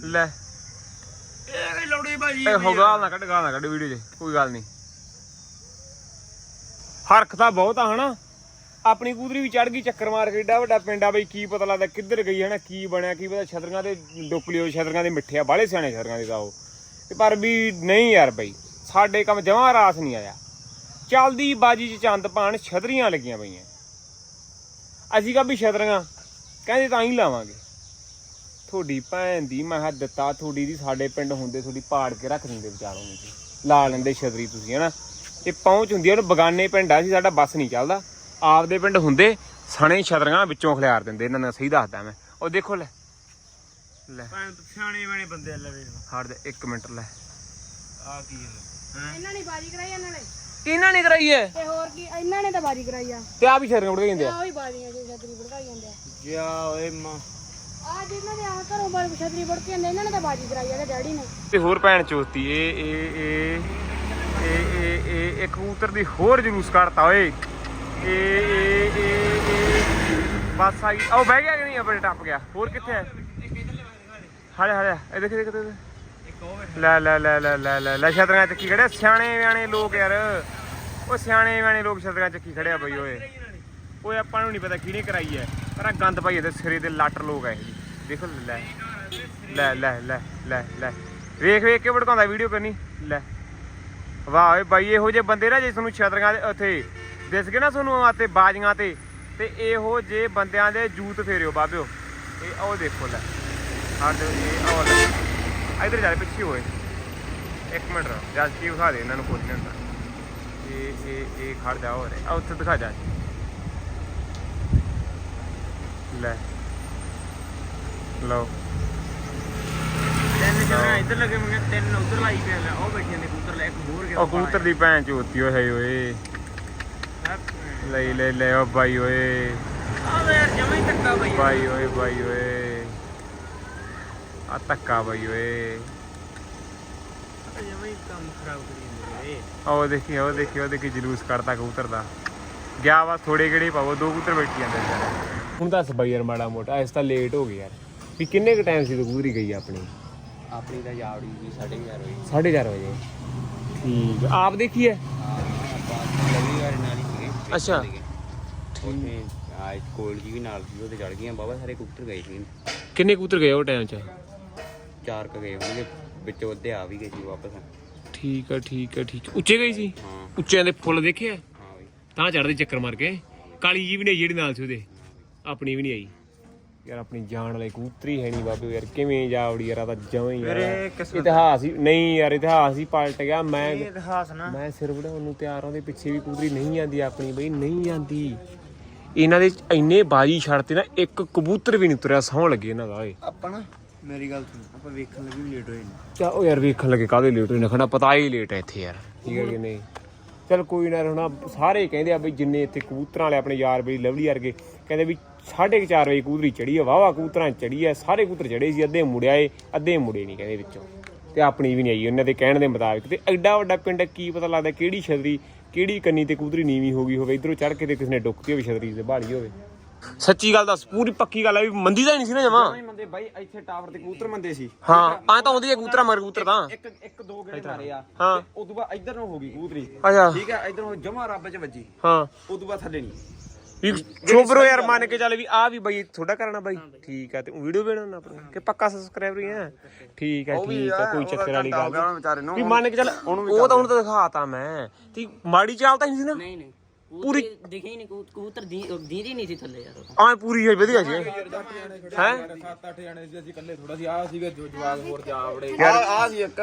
ਲੈ। ਇਹ ਲੋੜੀ ਭਾਜੀ ਇਹ ਹੋ ਗਾਲ ਨਾ ਕੱਢ ਗਾਲ ਨਾ ਕੱਢ ਵੀਡੀਓ 'ਚ ਕੋਈ ਗੱਲ ਨਹੀਂ। ਹਰਖ ਤਾਂ ਬਹੁਤ ਆ ਹਨਾ। ਆਪਣੀ ਕੂਦਰੀ ਵੀ ਚੜ ਗਈ ਚੱਕਰ ਮਾਰ ਕੇ ਏਡਾ ਵੱਡਾ ਪਿੰਡ ਆ ਬਈ ਕੀ ਪਤਾ ਲੱਗਦਾ ਕਿੱਧਰ ਗਈ ਹਨਾ ਕੀ ਬਣਿਆ ਕੀ ਪਤਾ ਛਤਰੀਆਂ ਤੇ ਡੁੱਕ ਲਿਓ ਛਤਰੀਆਂ ਦੇ ਮਿੱਠੇ ਆ ਬਾਹਲੇ ਸਿਆਣੇ ਛਤਰੀਆਂ ਦੇ ਤਾਂ ਉਹ। ਤੇ ਪਰ ਵੀ ਨਹੀਂ ਯਾਰ ਬਈ ਸਾਡੇ ਕੰਮ ਜਮਾਂ ਰਾਸ ਨਹੀਂ ਆਇਆ। ਚੱਲਦੀ ਬਾਜੀ 'ਚ ਚੰਦ ਪਾਣ ਛਤਰੀਆਂ ਲੱਗੀਆਂ ਪਈਆਂ। ਅਸੀਂ ਕਾ ਵੀ ਛਤਰੀਆਂ ਕਹਿੰਦੇ ਤਾਂ ਹੀ ਲਾਵਾਂਗੇ। ਤੁਹਾਡੀ ਭੈਣ ਦੀ ਮੈਂ ਕਿਹਾ ਦਿੱਤਾ ਤੁਹਾਡੀ ਦੀ ਸਾਡੇ ਪਿੰਡ ਹੁੰਦੇ ਤੁਹਾਡੀ ਪਾੜ ਕੇ ਰੱਖ ਦਿੰਦੇ ਵਿਚਾਰੋਂ ਜੀ। ਲਾ ਲੈਂਦੇ ਛਤਰੀ ਤੁਸੀਂ ਹਨਾ? ਇਹ ਪਹੁੰਚ ਹੁੰਦੀ ਆ ਉਹ ਬਗਾਨੇ ਪਿੰਡ ਆ ਸੀ ਸਾਡਾ ਬੱਸ ਨਹੀਂ ਚੱਲਦਾ। ਆਪਦੇ ਪਿੰਡ ਹੁੰਦੇ ਸਣੇ ਛਤਰੀਆਂ ਵਿੱਚੋਂ ਖਿਲਾਰ ਦਿੰਦੇ ਇਹਨਾਂ ਨੇ ਸਹੀ ਦੱਸਦਾ ਮੈਂ। ਉਹ ਦੇਖੋ ਲੈ। ਲੈ। ਭੈਣ ਸਿਆਣੇ ਬਣੇ ਬੰਦੇ ਆ ਲਵੇ ਹਟ ਦੇ 1 ਮਿੰਟ ਲੈ। ਆ ਕੀ ਹੈ? ਇਹਨਾਂ ਨੇ ਬਾਜੀ ਕਰਾਈ ਇਹਨਾਂ ਨੇ। ਇਹਨਾਂ ਨੇ ਕਰਾਈ ਐ ਤੇ ਹੋਰ ਕੀ ਇਹਨਾਂ ਨੇ ਤਾਂ ਬਾਜੀ ਕਰਾਈ ਆ। ਤੇ ਆ ਵੀ ਛਤਰੀਆਂ ਉੜ ਜਾਂਦੇ ਆ ਆਹ ਹੀ ਬਾਜੀਆਂ ਜੇ ਛਤਰੀ ਭੜਕਾਈ ਜਾਂਦੇ ਆ ਜਿਆ ਓਏ ਮਾਂ। ਆ ਜਿਨ੍ਹਾਂ ਦੇ ਆਹ ਘਰੋਂ ਬਾਜ ਛਤਰੀ ਭੜਕੇ ਜਾਂਦੇ ਇਹਨਾਂ ਨੇ ਤਾਂ ਬਾਜੀ ਕਰਾਈ ਆ ਡੈਡੀ ਨੇ। ਤੇ ਹੋਰ ਭੈਣ ਚੋਤੀ, ਇਹ ਇਹ ਇਹ ਇਹ ਇਹ ਇਹ ਇੱਕ ਕਬੂਤਰ ਦੀ ਹੋਰ ਜਲੂਸ ਕੱਢਤਾ ਓਏ। ਇਹ ਇਹ ਇਹ ਇਹ, ਬਸ ਆ ਗਈ ਉਹ ਬਹਿ ਗਿਆ ਕਿ ਨਹੀਂ, ਆਪਣੇ ਟੱਪ ਗਿਆ। ਹੋਰ ਕਿੱਥੇ ਹੈ ਹਾਲੇ ਹਾਲੇ, ਇਹ ਦੇਖ ਦੇਖ ਦੇਖ। ਲੈ ਲੈ ਲੈ ਲੈ ਲੈ ਲੈ ਲੈ, ਛਤਰੀਆਂ ਚੱਕੀ ਖੜਿਆ। ਸਿਆਣੇ, ਵਿਆਣੇ ਲੋਕ ਯਾਰ। ਉਹ ਸਿਆਣੇ, ਵਿਆਣੇ ਲੋਕ ਛਤਰੀਆਂ ਚੱਕੀ ਖੜਿਆ ਬਈ ਓਏ। ਓਏ ਆਪਾਂ ਨੂੰ ਨਹੀਂ ਪਤਾ ਕਿਹਨੇ ਕਰਾਈ ਹੈ ਪਰ ਆ ਗੰਦ ਪਾਈ ਇਹਦੇ ਸਿਰੇ ਦੇ ਲੱਟ ਲੋਕ ਆ ਇਹ ਜੀ। ਦੇਖੋ, ਲੈ। ਲੈ ਲੈ ਲੈ ਲੈ ਲੈ। ਵੇਖ ਵੇਖ ਕੇ ਭੜਕਾਉਂਦਾ ਵੀਡੀਓ ਕਰਨੀ। ਲੈ। ਵਾਹ ਓਏ ਬਾਈ, ਇਹੋ ਜਿਹੇ ਬੰਦੇ ਨਾ ਜੇ ਤੁਹਾਨੂੰ ਛਤਰੀਆਂ ਦੇ ਉੱਥੇ ਦਿਸ ਗਏ ਨਾ ਤੁਹਾਨੂੰ ਆ ਬਾਜੀਆਂ ਤੇ ਤੇ ਇਹੋ ਜੇ ਬੰਦਿਆਂ ਦੇ ਜੂਤ ਫੇਰਿਓ ਬਾਬਿਓ। ਇਹ ਉਹ ਦੇਖੋ, ਲੈ। ਸਾਡੇ ਇਹ ਉਹ ਲੈ। ਇਧਰ ਜਾ, ਪਿੱਛੇ ਹੋਏ। ਇੱਕ ਮਿੰਟ ਰੁਕ, ਜਦ ਕੀ ਵਿਖਾ ਦੇ ਇਹਨਾਂ ਨੂੰ ਕੁਝ ਨਹੀਂ ਹੁੰਦਾ। ਇਹ ਇਹ ਇਹ ਖੜ ਜਾ ਹੋ ਰਿਹਾ ਉੱਥੇ ਦਿਖਾ ਜਾ। ਲੈ। ਲਓ। ਤਿੰਨ ਜਣਾ ਇੱਧਰ ਲੱਗੇ ਮੰਗੇ ਤਿੰਨ ਉਧਰ ਲਾਈ ਪਿਆ ਲੈ ਉਹ ਬੈਠੇ ਨੇ ਕਬੂਤਰ ਲੈ ਇੱਕ ਹੋਰ ਗਿਆ ਉਹ ਕਬੂਤਰ ਦੀ ਭੈਣ ਚੋਤੀ ਓਏ ਓਏ। ਲੈ ਲੈ ਲੈ ਓ ਬਾਈ ਓਏ। ਆ ਯਾਰ ਜਮਾ ਧੱਕਾ ਬਈ ਬਾਈ ਓਏ ਬਾਈ ਓਏ। ਆ ਧੱਕਾ ਬਾਈ ਓਏ। ਜਮਾ ਕੰਮ ਖਰਾਬ ਕਰੀ ਜਾਂਦੇ ਓਏ। ਉਹ ਦੇਖੀ ਉਹ ਦੇਖੀ ਉਹ ਦੇਖੀ ਜਲੂਸ ਕੱਢਤਾ ਕਬੂਤਰ ਦਾ। ਗਿਆ ਵਾ ਥੋੜੇ ਕਿਹੜੇ ਪਾਵੋ ਦੋ ਕਬੂਤਰ ਬੈਠੀ ਜਾਂਦੇ ਵਿਚਾਰੇ ਹੁਣ ਦੱਸ ਬਾਈ ਯਾਰ ਮਾੜਾ ਮੋਟਾ ਇਸ ਤਾਂ ਲੇਟ ਹੋ ਗਏ ਯਾਰ। ਵੀ ਕਿੰਨੇ ਕ ਟਾਈਮ ਸੀ ਕਬੂਤਰੀ ਗਈ ਆਪਣੀ? ਆਪਣੀ ਤਾਂ ਜਾਵੜੀ ਵੀ 11:30 ਹੋਈ 4:30 ਵਜੇ। ਠੀਕ ਆ। ਆਪ ਦੇਖੀ ਹੈ? ਅੱਛਾ। ਉੱਥੇ ਆ ਇੱਕ ਕੋਲ ਜੀ ਵੀ ਨਾਲ ਸੀ ਉਹਦੇ ਚੜ ਗਈਆਂ ਬਾਬਾ ਸਾਰੇ ਕੁੱਤਰ ਗਏ ਸੀ। ਕਿੰਨੇ ਕਬੂਤਰ ਗਏ ਉਹ ਟਾਈਮ 'ਚ? ਚਾਰ ਕ ਗਏ ਹੋਣਗੇ ਵਿੱਚੋਂ ਅੱਧੇ ਆ ਵੀ ਗਏ ਸੀ ਵਾਪਸ। ਠੀਕ ਆ ਠੀਕ ਆ ਠੀਕ ਆ। ਉੱਚੇ ਗਈ ਸੀ? ਹਾਂ। ਉੱਚਿਆਂ ਦੇ ਫੁੱਲ ਦੇਖੇ ਆ? ਹਾਂ ਬਈ। ਤਾਂ ਚੜਦੇ ਚੱਕਰ ਮਾਰ ਕੇ। ਕਾਲੀ ਜੀ ਵੀ ਆਈ ਜਿਹੜੀ ਨਾਲ ਸੀ ਉਹਦੇ। ਆਪਣੀ ਵੀ ਨਹੀਂ ਆਈ। ਯਾਰ ਆਪਣੀ ਜਾਨ ਵਾਲੇ ਕਬੂਤਰੀ ਹੈ ਨਹੀਂ ਬਾਬੇ ਯਾਰ ਕਿਵੇਂ ਜਾਵੜੀ ਯਾਰ ਆ ਤਾਂ ਹੀ ਯਾਰ। ਇਤਿਹਾਸ ਹੀ ਨਹੀਂ ਯਾਰ ਇਤਿਹਾਸ ਹੀ ਪਲਟ ਗਿਆ। ਮੈਂ ਇਹ ਇਤਿਹਾਸ ਨਾ। ਮੈਂ ਸਿਰ ਵੜਾਉਣ ਨੂੰ ਤਿਆਰ ਹਾਂ ਉਹਦੇ ਪਿੱਛੇ ਵੀ ਕਬੂਤਰੀ ਨਹੀਂ ਆਂਦੀ ਆਪਣੀ ਬਈ ਨਹੀਂ ਆਂਦੀ। ਇਹਨਾਂ ਦੇ ਇੰਨੇ ਬਾਜੀ ਛੱਡਤੇ ਨਾ ਇੱਕ ਕਬੂਤਰ ਵੀ ਨਹੀਂ ਤੁਰਿਆ ਸੌਂ ਲੱਗੇ ਇਹਨਾਂ ਦਾ ਓਏ। ਆਪਾਂ ਨਾ ਮੇਰੀ ਗੱਲ ਸੁਣ ਆਪਾਂ ਵੇਖਣ ਲੱਗੇ ਵੀ ਲੇਟ ਹੋਏ ਨੇ। ਚਾ ਉਹ ਯਾਰ ਵੇਖਣ ਲੱਗੇ ਕਾਹਦੇ ਲੇਟ ਹੋਏ ਨਖਣਾ ਪਤਾ ਹੀ ਲੇਟ ਹੈ ਇੱਥੇ ਯਾਰ ਠੀਕ ਹੈ ਕਿ ਨਹੀਂ। ਚਲ ਕੋਈ ਨਾ ਹੁਣ ਸਾਰੇ ਕਹਿੰਦੇ ਆ ਬਈ ਜਿੰਨੇ ਇੱਥੇ ਕਬੂਤਰਾਂ ਵਾਲੇ ਆਪਣੇ ਯਾਰ ਬਈ ਲਵਲੀ ਵਰਗੇ ਕਹਿੰਦੇ ਵੀ 4:30 ਵਜੇ ਕਬੂਤਰੀ ਚੜੀ ਆ ਵਾਵਾ ਕਬੂਤਰਾਂ ਚੜੀ ਆ ਸਾਰੇ ਕਬੂਤਰ ਚੜੇ ਸੀ ਅੱਧੇ ਮੁੜਿਆ ਏ ਅੱਧੇ ਮੁੜੇ ਨਹੀਂ ਕਹਿੰਦੇ ਵਿੱਚੋਂ। ਤੇ ਆਪਣੀ ਵੀ ਨਹੀਂ ਆਈ ਉਹਨਾਂ ਦੇ ਕਹਿਣ ਦੇ ਮੁਤਾਬਿਕ ਤੇ ਐਡਾ ਵੱਡਾ ਪਿੰਡ ਕੀ ਪਤਾ ਲੱਗਦਾ ਕਿਹੜੀ ਛਤਰੀ ਕਿਹੜੀ ਕੰਨੀ ਤੇ ਕਬੂਤਰੀ ਨੀਵੀਂ ਹੋ ਗਈ ਹੋਵੇ ਇਧਰੋਂ ਚੜ ਕੇ ਤੇ ਕਿਸੇ ਨੇ ਡੁੱਕਤੀ ਹੋਵੇ ਛਤਰੀ ਤੇ ਬਾੜੀ ਹੋਵੇ। ਸੱਚੀ ਗੱਲ ਦੱਸ ਪੂਰੀ ਪੱਕੀ ਗੱਲ ਆ ਵੀ ਮੰਦੀ ਤਾਂ ਹੀ ਨਹੀਂ ਸੀ ਨਾ ਜਮਾ? ਨਹੀਂ ਮੰਦੇ ਬਾਈ ਇੱਥੇ ਟਾਵਰ ਤੇ ਕਬੂਤਰ ਮੰਦੇ ਸੀ। ਹਾਂ ਆ ਤਾਂ ਆਉਂਦੀ ਹੈ ਕਬੂਤਰਾਂ ਮਗਰ ਕਬੂਤਰ ਤਾਂ। ਇੱਕ ਇੱਕ ਦੋ ਗੇੜੇ ਮਾਰੇ ਆ। ਹਾਂ। ਉਦੋਂ ਬਾਅਦ ਇੱਧਰ ਨੂੰ ਹੋ ਗਈ ਕਬੂਤਰੀ ਅੱਛਾ। ਠੀਕ ਹੈ ਇੱਧਰ ਨੂੰ ਜਮਾ ਰੱਬ 'ਚ ਵੱਜੀ। ਹਾਂ। ਉਦੋਂ ਬਾਅਦ ਥੱਲੇ ਨਹੀਂ। ਵੀ ਚੋਬਰੋ ਯਾਰ ਮੰਨ ਕੇ ਚੱਲ ਵੀ ਆ ਵੀ ਬਈ ਥੋੜਾ ਕਰਨਾ ਬਾਈ। ਠੀਕ ਆ ਤੇ ਵੀਡੀਓ ਬਣਾਉਣਾ ਆਪਣਾ। ਕਿ ਪੱਕਾ ਸਬਸਕ੍ਰਾਈਬਰ ਹੀ ਆ? ਠੀਕ ਆ ਠੀਕ ਆ ਕੋਈ ਚੱਕਰ ਵਾਲੀ ਗੱਲ ਉਹਨਾਂ ਵਿਚਾਰੇ ਨੂੰ। ਵੀ ਮੰਨ ਕੇ ਚੱਲ ਉਹ ਤਾਂ ਹੁਣ ਤਾਂ ਦਿਖਾਤਾ ਮੈਂ। ਤੇ ਮਾੜੀ ਚਾਲ ਤਾਂ ਨਹੀਂ ਸੀ ਨਾ? ਨਹੀਂ ਨਹੀਂ। ਪੂਰੀ ਦਿਖੇ ਹੀ ਨਹੀਂ ਕਬੂ- ਕਬੂਤਰ ਦੀ ਦੀਦੀ ਨਹੀਂ ਸੀ ਥੱਲੇ ਯਾਰ ਉਹ। ਆ ਪੂਰੀ ਹੈ ਵਧੀਆ ਸੀ ਹੈ ਆ ਆ ਸੀ ਇੱਕ।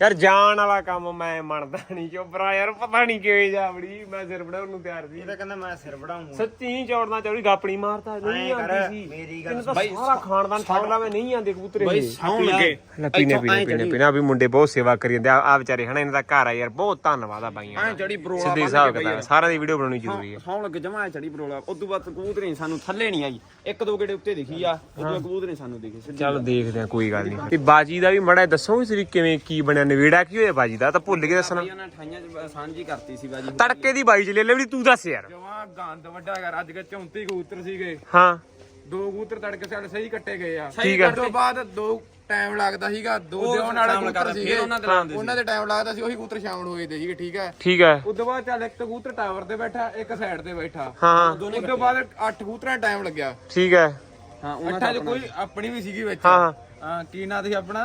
ਯਾਰ ਜਾਣ ਵਾਲਾ ਕੰਮ ਮੈਂ ਮੰਨਦਾ ਨਹੀਂ ਚੋਬਰਾ ਯਾਰ ਪਤਾ ਨਹੀਂ ਕਿਵੇਂ ਜਾਵੜੀ ਮੈਂ ਸਿਰ ਵੜਾਉਣ ਨੂੰ ਤਿਆਰ ਸੀ। ਇਹ ਤਾਂ ਕਹਿੰਦਾ ਮੈਂ ਸਿਰ ਵੜਾਉਂਗਾ। ਸੱਚੀ ਚੌੜਨਾ ਚੌੜੀ ਗਾਪਣੀ ਮਾਰਦਾ ਨਹੀਂ ਆਉਂਦੀ ਸੀ। ਮੇਰੀ ਗੱਲ ਤੈਨੂੰ ਤਾਂ ਸਾਰਾ ਖਾਨਦਾਨ ਠੱਗ ਲਾਵੇ ਨਹੀਂ ਆਂਦੇ ਕਬੂਤਰੇ ਬਈ। ਸੌਣ ਲੱਗੇ। ਪੀਣੇ ਪੀਣੇ ਪੀਣੇ ਪੀਣਾ ਵੀ ਮੁੰਡੇ ਬਹੁਤ ਸੇਵਾ ਕਰੀ ਜਾਂਦੇ ਆ ਆ ਵਿਚਾਰੇ ਹਨਾ ਇਹਨਾਂ ਦਾ ਘਰ ਆ ਯਾਰ ਬਹੁਤ ਧੰਨਵਾਦ ਆ ਬਾਈਆਂ ਐ ਜੜੀ ਬਰੋਲਾ ਸਿੱਧੇ ਹਿਸਾਬ ਕਿਤਾਬ ਸਾਰਿਆਂ ਦੀ ਵੀਡੀਓ ਬਣਾਉਣੀ ਜ਼ਰੂਰੀ ਹੈ। ਸੌਣ ਲੱਗੇ ਜਮਾ ਚੜੀ ਬਰੋਲਾ ਉਦੋਂ ਬਾਅਦ ਕਬੂਤਰ ਨਹੀਂ ਸਾਨੂੰ ਥੱਲੇ ਨਹੀਂ ਆਈ। ਇੱਕ ਦੋ ਗੇੜੇ ਉੱਤੇ ਦਿਖੀ ਆ ਉਦੋਂ ਕਬੂਤਰ ਨਹੀਂ ਸਾਨੂੰ ਦਿਖੇ ਚਲ ਦੇਖਦੇ ਆ ਕੋਈ ਗੱਲ ਨਹੀਂ ਤੇ ਬਾਜੀ ਦਾ ਵੀ ਮੜਾ ਦੱਸੋ ਵੀ ਕਿਵੇਂ ਕੀ ਬਣਿਆ ਨਵੇੜਾ ਕੀ ਹੋਇਆ ਬਾਜੀ ਦਾ? ਤਾਂ ਭੁੱਲ ਕੇ ਦੱਸਣਾ। ਸਾਂਝੀ ਕਰਤੀ ਸੀ ਬਾਜੀ। ਤੜਕੇ ਦੀ ਬਾਈ ਚ ਲੈ ਲੈ ਵੀ ਤੂੰ ਦੱਸ ਯਾਰ। ਜਮਾ ਗੰਦ ਵੱਡਾ ਕਰ ਅੱਜ ਕੱਲ 34 ਕਬੂਤਰ ਸੀਗੇ। ਹਾਂ। ਦੋ ਕਬੂਤਰ ਤੜਕੇ ਸਾਡੇ ਸਹੀ ਕੱਟੇ ਗਏ ਆ। ਠੀਕ ਹੈ। ਉਸ ਤੋਂ ਬਾਅਦ ਦੋ ਟਾਈਮ ਲੱਗਦਾ ਸੀਗਾ ਦੋ ਦਿਉਣ ਵਾਲੇ ਕਬੂਤਰ ਸੀਗੇ। ਉਹਨਾਂ ਦੇ ਉਹਨਾਂ ਦੇ ਟਾਈਮ ਲੱਗਦਾ ਸੀ ਉਹੀ ਕਬੂਤਰ ਸ਼ਾਮਲ ਹੋਏ ਤੇ ਸੀਗੇ ਠੀਕ ਹੈ? ਠੀਕ ਹੈ। ਉਸ ਤੋਂ ਬਾਅਦ ਚੱਲ ਇੱਕ ਕਬੂਤਰ ਟਾਵਰ ਤੇ ਬੈਠਾ ਇੱਕ ਸਾਈਡ ਤੇ ਬੈਠਾ। ਹਾਂ। ਉਸ ਤੋਂ ਬਾਅਦ ਅੱਠ ਕਬੂਤਰਾਂ ਟਾਈਮ ਲੱਗਿਆ। ਠੀਕ ਹੈ। ਹਾਂ ਅੱਠਾਂ 'ਚ ਕੋਈ ਆਪਣੀ ਵੀ ਸੀਗੀ ਵਿੱਚ। ਹਾਂ। ਕੀ ਨਾਂ ਸੀ ਆਪਣਾ?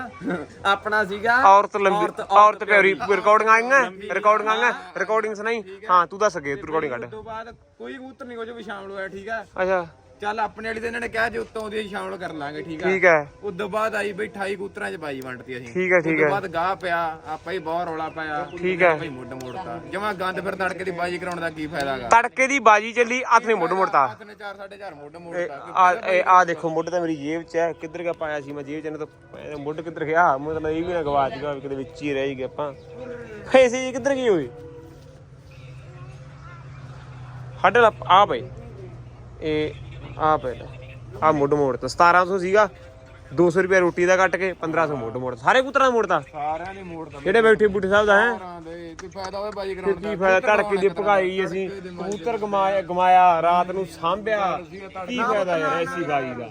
ਆਪਣਾ ਸੀਗਾ ਔਰਤ ਲੰਬੀ ਔਰਤ ਪਿਆਰੀ ਰਿਕਾਰਡਿੰਗ ਆਈਆਂ ਰਿਕਾਰਡਿੰਗ ਆਈਆਂ ਰਿਕਾਰਡਿੰਗਸ ਨਹੀਂ। ਹਾਂ। ਤੂੰ ਦੱਸ ਅੱਗੇ ਤੂੰ ਰਿਕਾਰਡਿੰਗ ਕੱਢ। ਉਸ ਤੋਂ ਬਾਅਦ ਕੋਈ ਕਬੂਤਰ ਨਹੀਂ ਕੋਈ ਵੀ ਸ਼ਾਮਲ ਹੋਇਆ ਠੀਕ ਹੈ? ਅੱਛਾ। ਚੱਲ ਆਪਣੇ ਵਾਲੀ ਤੇ ਇਹਨਾਂ ਨੇ ਕਿਹਾ ਜੇ ਉੱਤੋਂ ਦੀ ਸ਼ਾਮਲ ਕਰ ਲਾਂਗੇ ਠੀਕ ਹੈ ਠੀਕ ਹੈ ਉਸ ਤੋਂ ਬਾਅਦ ਆਈ ਬਈ 28 ਕਬੂਤਰਾਂ 'ਚ ਬਾਈ ਵੰਡਤੀ ਅਸੀਂ। ਠੀਕ ਹੈ ਉਸ ਠੀਕ ਤੋਂ ਹੈ ਬਾਅਦ ਗਾਹ ਪਿਆ ਆਪਾਂ ਹੀ ਬਹੁਤ ਰੌਲਾ ਪਾਇਆ। ਠੀਕ ਹੈ। ਭਾਈ ਮੁੱਢ ਮੋੜਤਾ। ਜਮਾ ਗੰਦ ਫਿਰ ਤੜਕੇ ਦੀ ਬਾਜੀ ਕਰਾਉਣ ਦਾ ਕੀ ਫਾਇਦਾਗਾ ਤੜਕੇ ਦੀ ਬਾਜੀ ਚੱਲੀ ਹੱਥ ਨੇ ਮੁੱਢ ਮੁੜਤਾ। ਹੱਥ ਨੇ 4 4.5 ਮੁੱਢ ਮੋੜਤਾ। ਆ ਇਹ ਆ ਦੇਖੋ ਮੁੱਢ ਤਾਂ ਮੇਰੀ ਜੇਬ 'ਚ ਹੈ ਕਿੱਧਰ ਗਿਆ ਪਾਇਆ ਸੀ ਮੈਂ ਜੇਬ 'ਚ ਨੇ ਤਾਂ ਮੁੱਢ ਕਿੱਧਰ ਗਿਆ ਮਤਲਬ ਇਹ ਵੀ ਨਾ ਗਵਾਚ ਗਿਆ ਕਿਤੇ ਵਿੱਚ ਹੀ ਰਹਿ ਗਏ ਆਪਾਂ। ਪੈਸੇ ਜੀ ਕਿੱਧਰ ਗਏ ਹੋਏ ਸਾਡੇ ਨਾਲ ਆ ਪਏ ਇਹ ਆ ਪਏ ਆ ਮੁੱਢ ਮੋੜ ਤਾਂ 1700 ਸੀਗਾ। 200 ਰੁਪਏ ਰੋਟੀ ਦਾ ਕੱਟ ਕੇ 1500 ਮੁੱਢ ਮੋੜ। ਸਾਰੇ ਪੁੱਤਰਾਂ ਦਾ ਮੋੜਤਾ ਸਾਰਿਆਂ ਨੇ ਮੋੜਤਾ ਜਿਹੜੇ ਬੈਠੇ ਬੁੱਢੇ ਸਾਹਿਬ ਦਾ ਹੈ? ਕੋਈ ਫਾਇਦਾ ਹੋਵੇ ਤੇ ਕਰਾਉਣ ਦਾ ਕੀ ਫਾਇਦਾ? ਧੜਕੇ ਦੀ ਭਗਾਈ ਅਸੀਂ। ਕਬੂਤਰ ਗਮਾਇਆ ਗਮਾਇਆ ਰਾਤ ਨੂੰ ਸਾਂਭਿਆ। ਕੀ ਫਾਇਦਾ ਯਾਰ ਐਸੀ ਬਾਜੀ ਦਾ?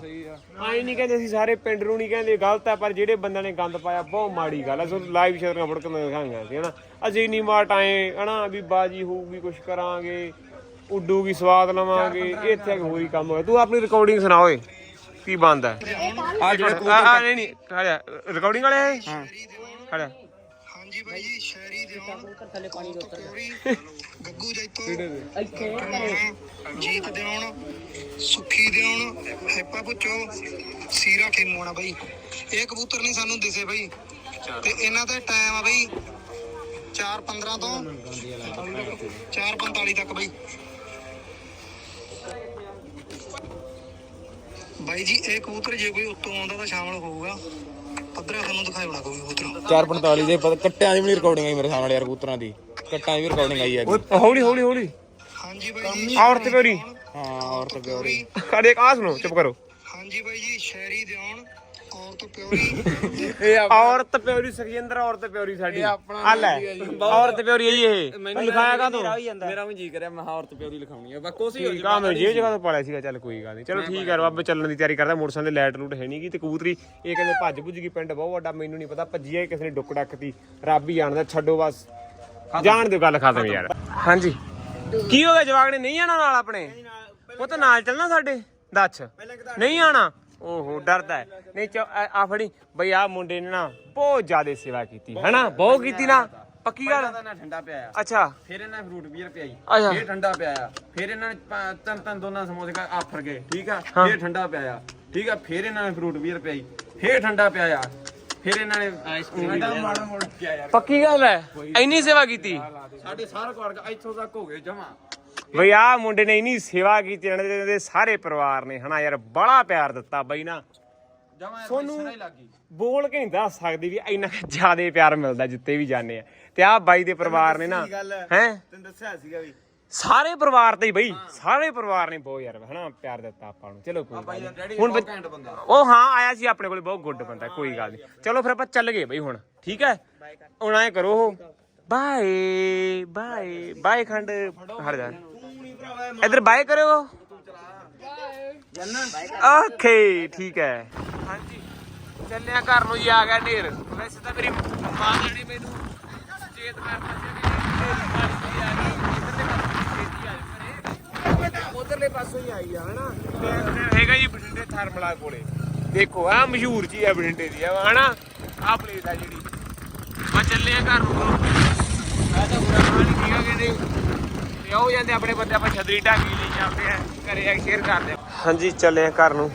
ਆਈ ਨਹੀਂ ਕਹਿੰਦੇ ਅਸੀਂ ਸਾਰੇ ਪਿੰਡ ਨੂੰ ਨਹੀਂ ਕਹਿੰਦੇ ਗਲਤ ਹੈ ਪਰ ਜਿਹੜੇ ਬੰਦਿਆਂ ਨੇ ਗੰਦ ਪਾਇਆ ਬਹੁਤ ਮਾੜੀ ਗੱਲ ਹੈ ਸੋ ਲਾਈਵ ਸ਼ੇਅਰਾਂ ਫੜਕਣ ਦਿਖਾਈਆਂ ਸੀ ਹਨਾ? ਅਸੀਂ ਨਹੀਂ ਮਾਟ ਆਏ ਹਨਾ ਵੀ ਬਾਜੀ ਹੋਊਗੀ ਕੁਛ ਕਰਾਂਗੇ। ਉੱਡੂਗੀ ਸਵਾਦ ਲਵਾਂਗੇ ਇੱਥੇ ਆ ਕੇ ਹੋਰੀ ਕੰਮ ਹੋਇਆ। ਤੂੰ ਆਪਣੀ ਰਿਕਾਰਡਿੰਗ ਸੁਣਾ ਓਏ ਕੀ ਬੰਦ ਹੈ? ਆ ਜਿਹੜੇ ਆ ਆ ਨਹੀਂ ਨਹੀਂ ਰਿਕਾਰਡਿੰਗ ਵਾਲੇ ਹੈ। ਹਾਂ ਹੜਾ ਹਾਂਜੀ ਬਾਈ ਜੀ ਸ਼ਹਿਰੀ ਦੇ ਕਬੂਤਰ ਥੱਲੇ ਪਾਣੀ ਦੇ ਉੱਤਰ ਗੱਗੂ ਜੈਤੋ ਜੀਤ ਦੇਉਣ ਸੁਖੀ ਦੇਉਣ ਹੈਪਾ ਪੁੱਚੋ ਸੀਰਾ ਖੇਮੋਣਾ ਬਾਈ। ਇਹ ਕਬੂਤਰ ਨਹੀਂ ਸਾਨੂੰ ਦਿਸੇ ਬਾਈ। ਤੇ ਇਹਨਾਂ ਦਾ ਟਾਈਮ ਆ ਬਾਈ 4:15 ਤੋਂ 4:45 ਤੱਕ ਬਾਈ। ਬਾਈ ਜੀ ਇਹ ਕਬੂਤਰ ਜੇ ਕੋਈ ਉੱਤੋਂ ਆਉਂਦਾ ਤਾਂ ਸ਼ਾਮਲ ਹੋਊਗਾ। ਪੱਧਰਾ ਤੁਹਾਨੂੰ ਦਿਖਾਉਣਾ ਕੋਈ ਕਬੂਤਰ। 445 ਦੇ ਪਤਾ ਕੱਟਿਆਂ ਦੀ ਵੀ ਰਿਕਾਰਡਿੰਗ ਆਈ ਮੇਰੇ ਸਾਹਮਣੇ ਯਾਰ ਕਬੂਤਰਾਂ ਦੀ। ਕੱਟਾਂ ਦੀ ਵੀ ਰਿਕਾਰਡਿੰਗ ਆਈ ਹੈ ਹੌਲੀ ਹੌਲੀ ਹੌਲੀ। ਹਾਂਜੀ ਬਾਈ ਜੀ। ਔਰਤ ਪਿਓਰੀ। ਹਾਂ ਔਰਤ ਪਿਓਰੀ। ਸਾਡੇ ਇੱਕ ਆ ਸੁਣੋ ਚੁੱਪ ਕਰੋ। ਹਾਂਜੀ ਬਾਈ ਜੀ ਸ਼ਹਿਰੀ ਦੇ ਆਉਣ ਔਰਤ ਪਿਓਰੀ ਇਹ ਔਰਤ ਪਿਓਰੀ ਸੁਖਜਿੰਦਰ ਔਰਤ ਪਿਓਰੀ ਸਾਡੀ। ਆਪਣਾ ਆ ਲੈ ਔਰਤ ਪਿਓਰੀ ਹੈ ਜੀ ਇਹ। ਲਿਖਾਇਆ ਕਾ ਤੂੰ ਮੇਰਾ ਵੀ ਜੀ ਕਰਿਆ ਮੈਂ ਔਰਤ ਪਿਓਰੀ ਲਿਖਾਉਣੀ ਆ। ਬਸ ਕੋਸੀ ਠੀਕ ਆ ਮੈਂ ਜੇਬ ਜਗ੍ਹਾ ਤੋਂ ਪਾਲਿਆ ਸੀਗਾ ਚੱਲ ਕੋਈ ਗੱਲ ਨਹੀਂ ਚਲੋ ਠੀਕ ਹੈ ਰੱਬ ਚੱਲਣ ਦੀ ਤਿਆਰੀ ਕਰਦਾ ਮੋਟਰਸਾਈਕਲ ਤੇ ਲਾਈਟ ਲੂਟ ਹੈ ਨਹੀਂਗੀ ਤੇ ਕਬੂਤਰੀ ਇਹ ਕਹਿੰਦੇ ਭੱਜ ਭੁੱਜ ਗਈ ਪਿੰਡ ਬਹੁਤ ਵੱਡਾ ਮੈਨੂੰ ਨਹੀਂ ਪਤਾ ਭੱਜੀ ਹੈ ਕਿਸੇ ਨੇ ਡੁੱਕ ਡੱਕਤੀ ਰੱਬ ਹੀ ਜਾਣਦਾ ਛੱਡੋ ਬਸ। ਜਾਣ ਦਿਓ ਗੱਲ ਖਤਮ ਯਾਰ। ਹਾਂਜੀ। ਕੀ ਹੋ ਗਿਆ ਜਵਾਗ ਨੇ ਨਹੀਂ ਆਣਾ ਨਾਲ ਆਪਣੇ? ਉਹ ਤਾਂ ਨਾਲ ਚੱਲਣਾ ਸਾਡੇ? ਦੱਸ। ਨਹੀਂ ਆਣਾ ਓਹੋ ਡਰਦਾ ਹੈ। ਨਹੀਂ ਚੋ ਆ ਫੜੀ। ਬਈ ਆ ਮੁੰਡੇ ਨੇ ਨਾ ਬਹੁਤ ਜ਼ਿਆਦਾ ਸੇਵਾ ਕੀਤੀ ਹੈਨਾ ਬਹੁਤ ਕੀਤੀ ਨਾ? ਪੱਕੀ ਗੱਲ? ਨਾ ਠੰਡਾ ਪਿਆ ਆ। ਅੱਛਾ। ਫਿਰ ਇਹਨਾਂ ਫਰੂਟ ਬੀਅਰ ਪਿਆਈ ਅੱਛਾ। ਫਿਰ ਠੰਡਾ ਪਿਆ ਆ। ਫਿਰ ਇਹਨਾਂ ਨੇ ਪਾ- ਤਿੰਨ ਤਿੰਨ ਦੋਨਾਂ ਸਮੋਸੇ ਖਾ ਆਫਰ ਗਏ ਠੀਕ ਆ? ਫਿਰ ਠੰਡਾ ਪਿਆ ਆ। ਠੀਕ ਆ? ਫਿਰ ਇਹਨਾਂ ਨੇ ਫਰੂਟ ਬੀਅਰ ਪਿਆਈ ਫਿਰ ਠੰਡਾ ਪਿਆ ਆ। ਫਿਰ ਇਹਨਾਂ ਨੇ ਠੰਡਾ ਮਾੜਾ ਮੋੜ ਪਿਆ ਯਾਰ ਪੱਕੀ ਗੱਲ ਹੈ? ਇੰਨੀ ਸੇਵਾ ਕੀਤੀ? ਸਾਡੇ ਸਾਰਾ ਘਰ ਇੱਥੋਂ ਤੱਕ ਹੋ ਗਏ ਜਮਾ। ਬਈ ਆ ਮੁੰਡੇ ਨੇ ਇੰਨੀ ਸੇਵਾ ਕੀਤੀ ਇਹਨਾਂ ਦੇ ਇਹਦੇ ਸਾਰੇ ਪਰਿਵਾਰ ਨੇ ਹਨਾ ਯਾਰ ਬੜਾ ਪਿਆਰ ਦਿੱਤਾ ਬਈ ਨਾ। ਜਮਾ ਸੋਨੂੰ ਬੋਲ ਕੇ ਨਹੀਂ ਦੱਸ ਸਕਦੀ ਵੀ ਇੰਨਾ ਜ਼ਿਆਦਾ ਪਿਆਰ ਮਿਲਦਾ ਜਿੱਤੇ ਵੀ ਜਾਂਦੇ ਆ। ਤੇ ਆ ਬਾਈ ਦੇ ਪਰਿਵਾਰ ਨੇ ਨਾ ਹੈ? ਤੈਨੂੰ ਦੱਸਿਆ ਸੀਗਾ ਵੀ। ਸਾਰੇ ਪਰਿਵਾਰ ਤੇ ਹੀ ਬਈ ਸਾਰੇ ਪਰਿਵਾਰ ਨੇ ਬਹੁਤ ਯਾਰ ਹਨਾ ਪਿਆਰ ਦਿੱਤਾ ਆਪਾਂ ਨੂੰ। ਚਲੋ ਕੋਈ। ਹੁਣ ਉਹ ਹਾਂ ਆਇਆ ਸੀ ਆਪਣੇ ਕੋਲ ਬਹੁਤ ਗੁੱਡ ਬੰਦਾ ਕੋਈ ਗੱਲ ਨਹੀਂ। ਚਲੋ ਫਿਰ ਆਪਾਂ ਚੱਲ ਗਏ ਬਈ ਹੁਣ ਠੀਕ ਹੈ? ਹੁਣ ਐ ਕਰੋ ਉਹ। ਬਾਏ ਬਾਏ ਬਾਏ ਖੰਡ ਹਟ ਜਾ। ਇਧਰ ਬਾਏ ਕਰਿਓ। ਓਕੇ, ਠੀਕ ਹੈ। ਹਾਂਜੀ। ਚੱਲਿਆ ਘਰ ਨੂੰ, ਜੀ ਆ ਗਿਆ ਢੇਰ। ਵੈਸੇ ਤਾਂ ਮੇਰੀ ਮਾਂ ਨੇ ਮੈਨੂੰ ਚੇਤ ਕਰਤਾ ਸੀ ਉਧਰਲੇ ਪਾਸੋਂ ਹੀ ਆਈ ਆ, ਹਨਾ? ਹੈਗਾ ਜੀ ਬਠਿੰਡੇ ਥਰਮਲਾ ਕੋਲੇ। ਦੇਖੋ ਆ ਮਸ਼ਹੂਰ ਜੀ ਆ ਬਠਿੰਡੇ ਦੀ ਆ ਹਨਾ? ਆ ਪਲੇਸ ਆ ਜਿਹੜੀ। ਆ ਚੱਲੇ ਆ ਘਰ ਨੂੰ। ਆ ਤਾਂ ਬੁਰਾ ਹਾਲ ਹੀ ਸੀਗਾ ਕਿ ਤੇ ਆਓ ਜਾਂਦੇ ਆਪਣੇ ਬੰਦੇ ਆਪਾਂ ਛਤਰੀ ਢਾਕੀ ਲਈ ਜਾਂਦੇ ਆ ਘਰੇ ਆ ਸ਼ੇਅਰ ਕਰਦੇ ਆ। ਹਾਂਜੀ ਚੱਲੇ ਆ ਘਰ ਨੂੰ।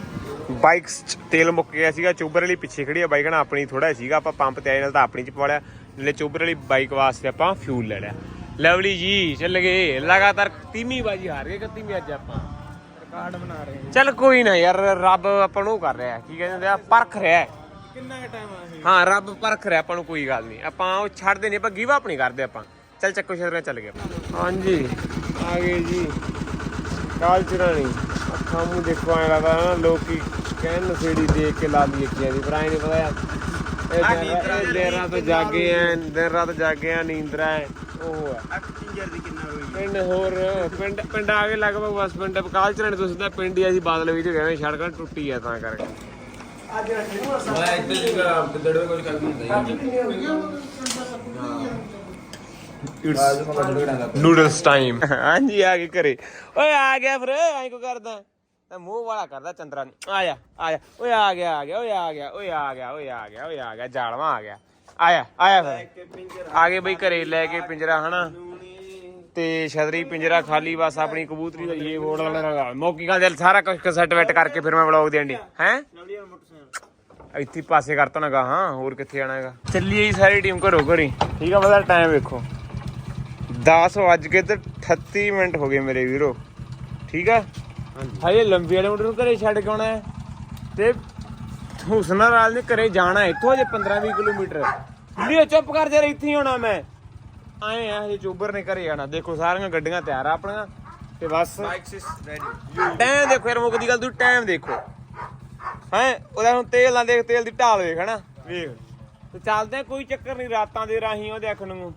ਬਾਈਕਸ ਚ ਤੇਲ ਮੁੱਕ ਗਿਆ ਸੀਗਾ ਚੋਬਰ ਵਾਲੀ ਪਿੱਛੇ ਖੜੀ ਆ ਬਾਈਕ ਨਾਲ ਆਪਣੀ ਥੋੜਾ ਸੀਗਾ ਆਪਾਂ ਪੰਪ ਤੇ ਆਏ ਨਾਲ ਤਾਂ ਆਪਣੀ ਚ ਪਵਾ ਲਿਆ ਨਾਲੇ ਚੋਬਰ ਵਾਲੀ ਬਾਈਕ ਵਾਸਤੇ ਆਪਾਂ ਫਿਊਲ ਲੈ ਲਿਆ। ਲਵਲੀ ਜੀ ਚੱਲ ਗਏ ਲਗਾਤਾਰ ਤੀਵੀਂ ਬਾਜੀ ਹਾਰ ਗਏ ਕਿਤੀਵੀਂ ਅੱਜ ਆਪਾਂ? ਕਾਰਡ ਬਣਾ ਰਹੇ ਚੱਲ ਕੋਈ ਨਾ ਯਾਰ ਰੱਬ ਆਪਾਂ ਨੂੰ ਉਹ ਕਰ ਰਿਹਾ ਕੀ ਕਹਿੰਦੇ ਹੁੰਦੇ ਆ ਪਰਖ ਰਿਹਾ। ਹੈ। ਕਿੰਨਾ ਟਾਈਮ ਆ ਹਾਂ ਰੱਬ ਪਰਖ ਰਿਹਾ ਆਪਾਂ ਨੂੰ ਕੋਈ ਗੱਲ ਨਹੀਂ। ਆਪਾਂ ਉਹ ਛੱਡਦੇ ਨਹੀਂ ਆਪਾਂ ਗਿਵ ਅਪ ਨਹੀਂ ਕਰਦੇ ਆਪਾਂ। ਚੱਲ ਚੱਕੋ ਸ਼ਰਮਾ ਚੱਲ ਗਏ ਹਾਂਜੀ। ਆ ਗਏ ਜੀ। ਕਾਲ ਚਰਾਣੀ ਅੱਖਾਂ ਮੂੰਹ ਦੇਖੋ ਐ ਲੱਗਦਾ ਨਾ ਲੋਕੀ ਕਹਿਣ ਨਸੇੜੀ ਦੇਖ ਕੇ ਲਾ ਲਈ ਅੱਖੀਆਂ ਦੀ ਪਰ ਐ ਨਹੀਂ ਪਤਾ ਯਾਰ। ਇਹ ਦਿਨ- ਇਹ ਦਿਨ ਰਾਤ ਜਾਗੇ ਐ ਦਿਨ ਰਾਤ ਜਾਗੇ ਆ ਨੀਂਦਰਾ ਐ ਉਹ ਆ। ਪਿੰਜਰ ਦੀ ਕਿੰਨਾ ਹੋਈ। ਪਿੰਡ ਹੋਰ ਪਿੰਡ ਪਿੰਡ ਆ ਕੇ ਲਗਭਗ ਬਸ ਪਿੰਡ ਕਾਲਚਰ ਨੇ ਤੁਸੀਂ ਤਾਂ ਪਿੰਡ ਹੀ ਅਸੀਂ ਬਾਦਲ ਵਿੱਚ ਗਏ ਸੜਕਾਂ ਟੁੱਟੀ ਆ ਤਾਂ ਕਰਕੇ। ਮੈਂ ਇੱਥੇ ਜਿਹੜਾ ਦੜਵੇ ਕੁਝ ਕਰ ਹੁੰਦਾ। ਨੂਡਲਸ ਟਾਈਮ ਹਾਂਜੀ, ਆ ਕੇ ਘਰੇ। ਓਏ, ਆ ਗਿਆ ਫਿਰ। ਐਂ ਕੋ ਕਰਦਾ? ਤਾਂ ਮੂੰਹ ਵਾਲਾ ਕਰਦਾ ਚੰਦਰਾ ਨੂੰ। ਆਇਆ ਆਇਆ ਓਏ, ਆ ਗਿਆ ਆ ਗਿਆ, ਓਏ, ਆ ਗਿਆ, ਓਏ, ਆ ਗਿਆ, ਓਏ, ਆ ਗਿਆ, ਓਏ, ਆ ਗਿਆ। ਜਾਲਵਾ ਆ ਗਿਆ। ਆਇਆ ਆਇਆ ਫਿਰ। ਆ ਗਏ ਬਈ ਘਰੇ, ਲੈ ਕੇ ਪਿੰਜਰਾ, ਹਨਾ? ਤੇ ਛਤਰੀ ਪਿੰਜਰਾ ਖਾਲੀ, ਬਸ ਆਪਣੀ ਕਬੂਤਰੀ ਦਾ ਇਹ ਬੋੜ ਵਾਲਾ ਮੌਕੀ ਗੱਲ ਦੇ ਸਾਰਾ ਕੁਝ ਸੈੱਟ ਵੈਟ ਕਰਕੇ ਫਿਰ ਮੈਂ ਵਲੌਗ ਦੇਣ ਦੀ ਹੈ? ਇੱਥੇ ਪਾਸੇ ਕਰਤਾ ਨਾ ਗਾ, ਹਾਂ, ਹੋਰ ਕਿੱਥੇ ਜਾਣਾ ਹੈਗਾ? ਚੱਲੀਏ ਸਾਰੀ ਟੀਮ ਘਰੋਂ ਘਰੀ। ਠੀਕ ਆ ਬਦਾ ਟਾਈਮ ਵੇਖੋ। 10 ਵੱਜ ਕੇ ਤੇ 38 ਮਿੰਟ ਹੋ ਗਏ ਮੇਰੇ ਵੀਰੋ। ਠੀਕ ਆ? ਹਜੇ। ਲੰਬੀ ਵਾਲੇ ਮੁੰਡੇ ਨੂੰ ਘਰੇ ਛੱਡ ਕੇ ਆਉਣਾ ਹੈ। ਤੇ ਹੁਸਨਾ ਨਾਲ ਨੇ ਘਰੇ ਜਾਣਾ ਇੱਥੋਂ ਹਜੇ 15 20 ਕਿਲੋਮੀਟਰ। ਲਿਓ ਚੁੱਪ ਕਰ ਜਾ ਇੱਥੇ ਹੀ ਹੋਣਾ ਮੈਂ। ਆਏ ਆ ਹਜੇ ਚੋਬਰ ਨੇ ਘਰੇ ਜਾਣਾ ਦੇਖੋ ਸਾਰੀਆਂ ਗੱਡੀਆਂ ਤਿਆਰ ਆ ਆਪਣੀਆਂ ਤੇ ਬਸ। ਟਾਈਮ ਦੇਖੋ ਯਾਰ ਮੁੱਕਦੀ ਗੱਲ ਤੂੰ ਟਾਈਮ ਦੇਖੋ। ਹੈ? ਉਹਦਾ ਹੁਣ ਤੇਲ ਨਾ ਦੇਖ ਤੇਲ ਦੀ ਢਾਲ ਵੇਖ ਹਨਾ? ਵੇਖ। ਤੇ ਚੱਲਦੇ ਕੋਈ ਚੱਕਰ ਨਹੀਂ ਰਾਤਾਂ ਦੇ ਰਾਹੀਂ ਉਹ ਦੇਖਣ ਨੂੰ।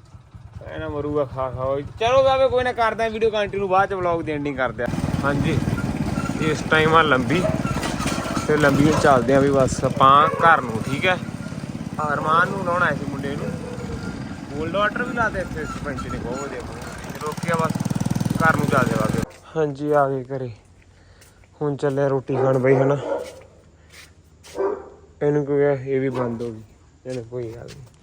ਇਹਨਾਂ ਮਰੂਗਾ ਖਾ ਖਾ ਚਲੋ ਬਾਬੇ, ਕੋਈ ਨਾ ਕਰਦੇ ਆ ਵੀਡੀਓ ਕੰਟੀਨਿਊ ਬਾਅਦ ਚ ਵਲੌਗ ਦੀ ਐਂਡਿੰਗ ਕਰਦੇ ਆ। ਹਾਂਜੀ, ਇਸ ਟਾਈਮ ਆ ਲੰਬੀ, ਤੇ ਲੰਬੀ ਚੱਲਦੇ ਆ ਵੀ ਬਸ ਆਪਾਂ ਘਰ ਨੂੰ, ਠੀਕ ਹੈ? ਅਰਮਾਨ ਨੂੰ ਲਾਉਣਾ ਸੀ ਮੁੰਡੇ ਨੂੰ। ਗੋਲਡ ਵਾਟਰ ਵੀ ਲਾਦੇ ਇੱਥੇ ਸਰਪੰਚ ਨੇ, ਬਹੁਤ ਵਧੀਆ। ਰੋਕਿਆ ਬਸ, ਘਰ ਨੂੰ ਚੱਲਦੇ ਬਾਬੇ। ਹਾਂਜੀ, ਆ ਗਏ ਘਰੇ। ਹੁਣ ਚੱਲੇ ਰੋਟੀ ਖਾਣ ਬਈ, ਹਨਾ? ਇਹਨੂੰ ਕੋਈ ਇਹ ਵੀ ਬੰਦ ਹੋ ਗਈ। ਇਹਨੂੰ ਕੋਈ ਗੱਲ ਨਹੀਂ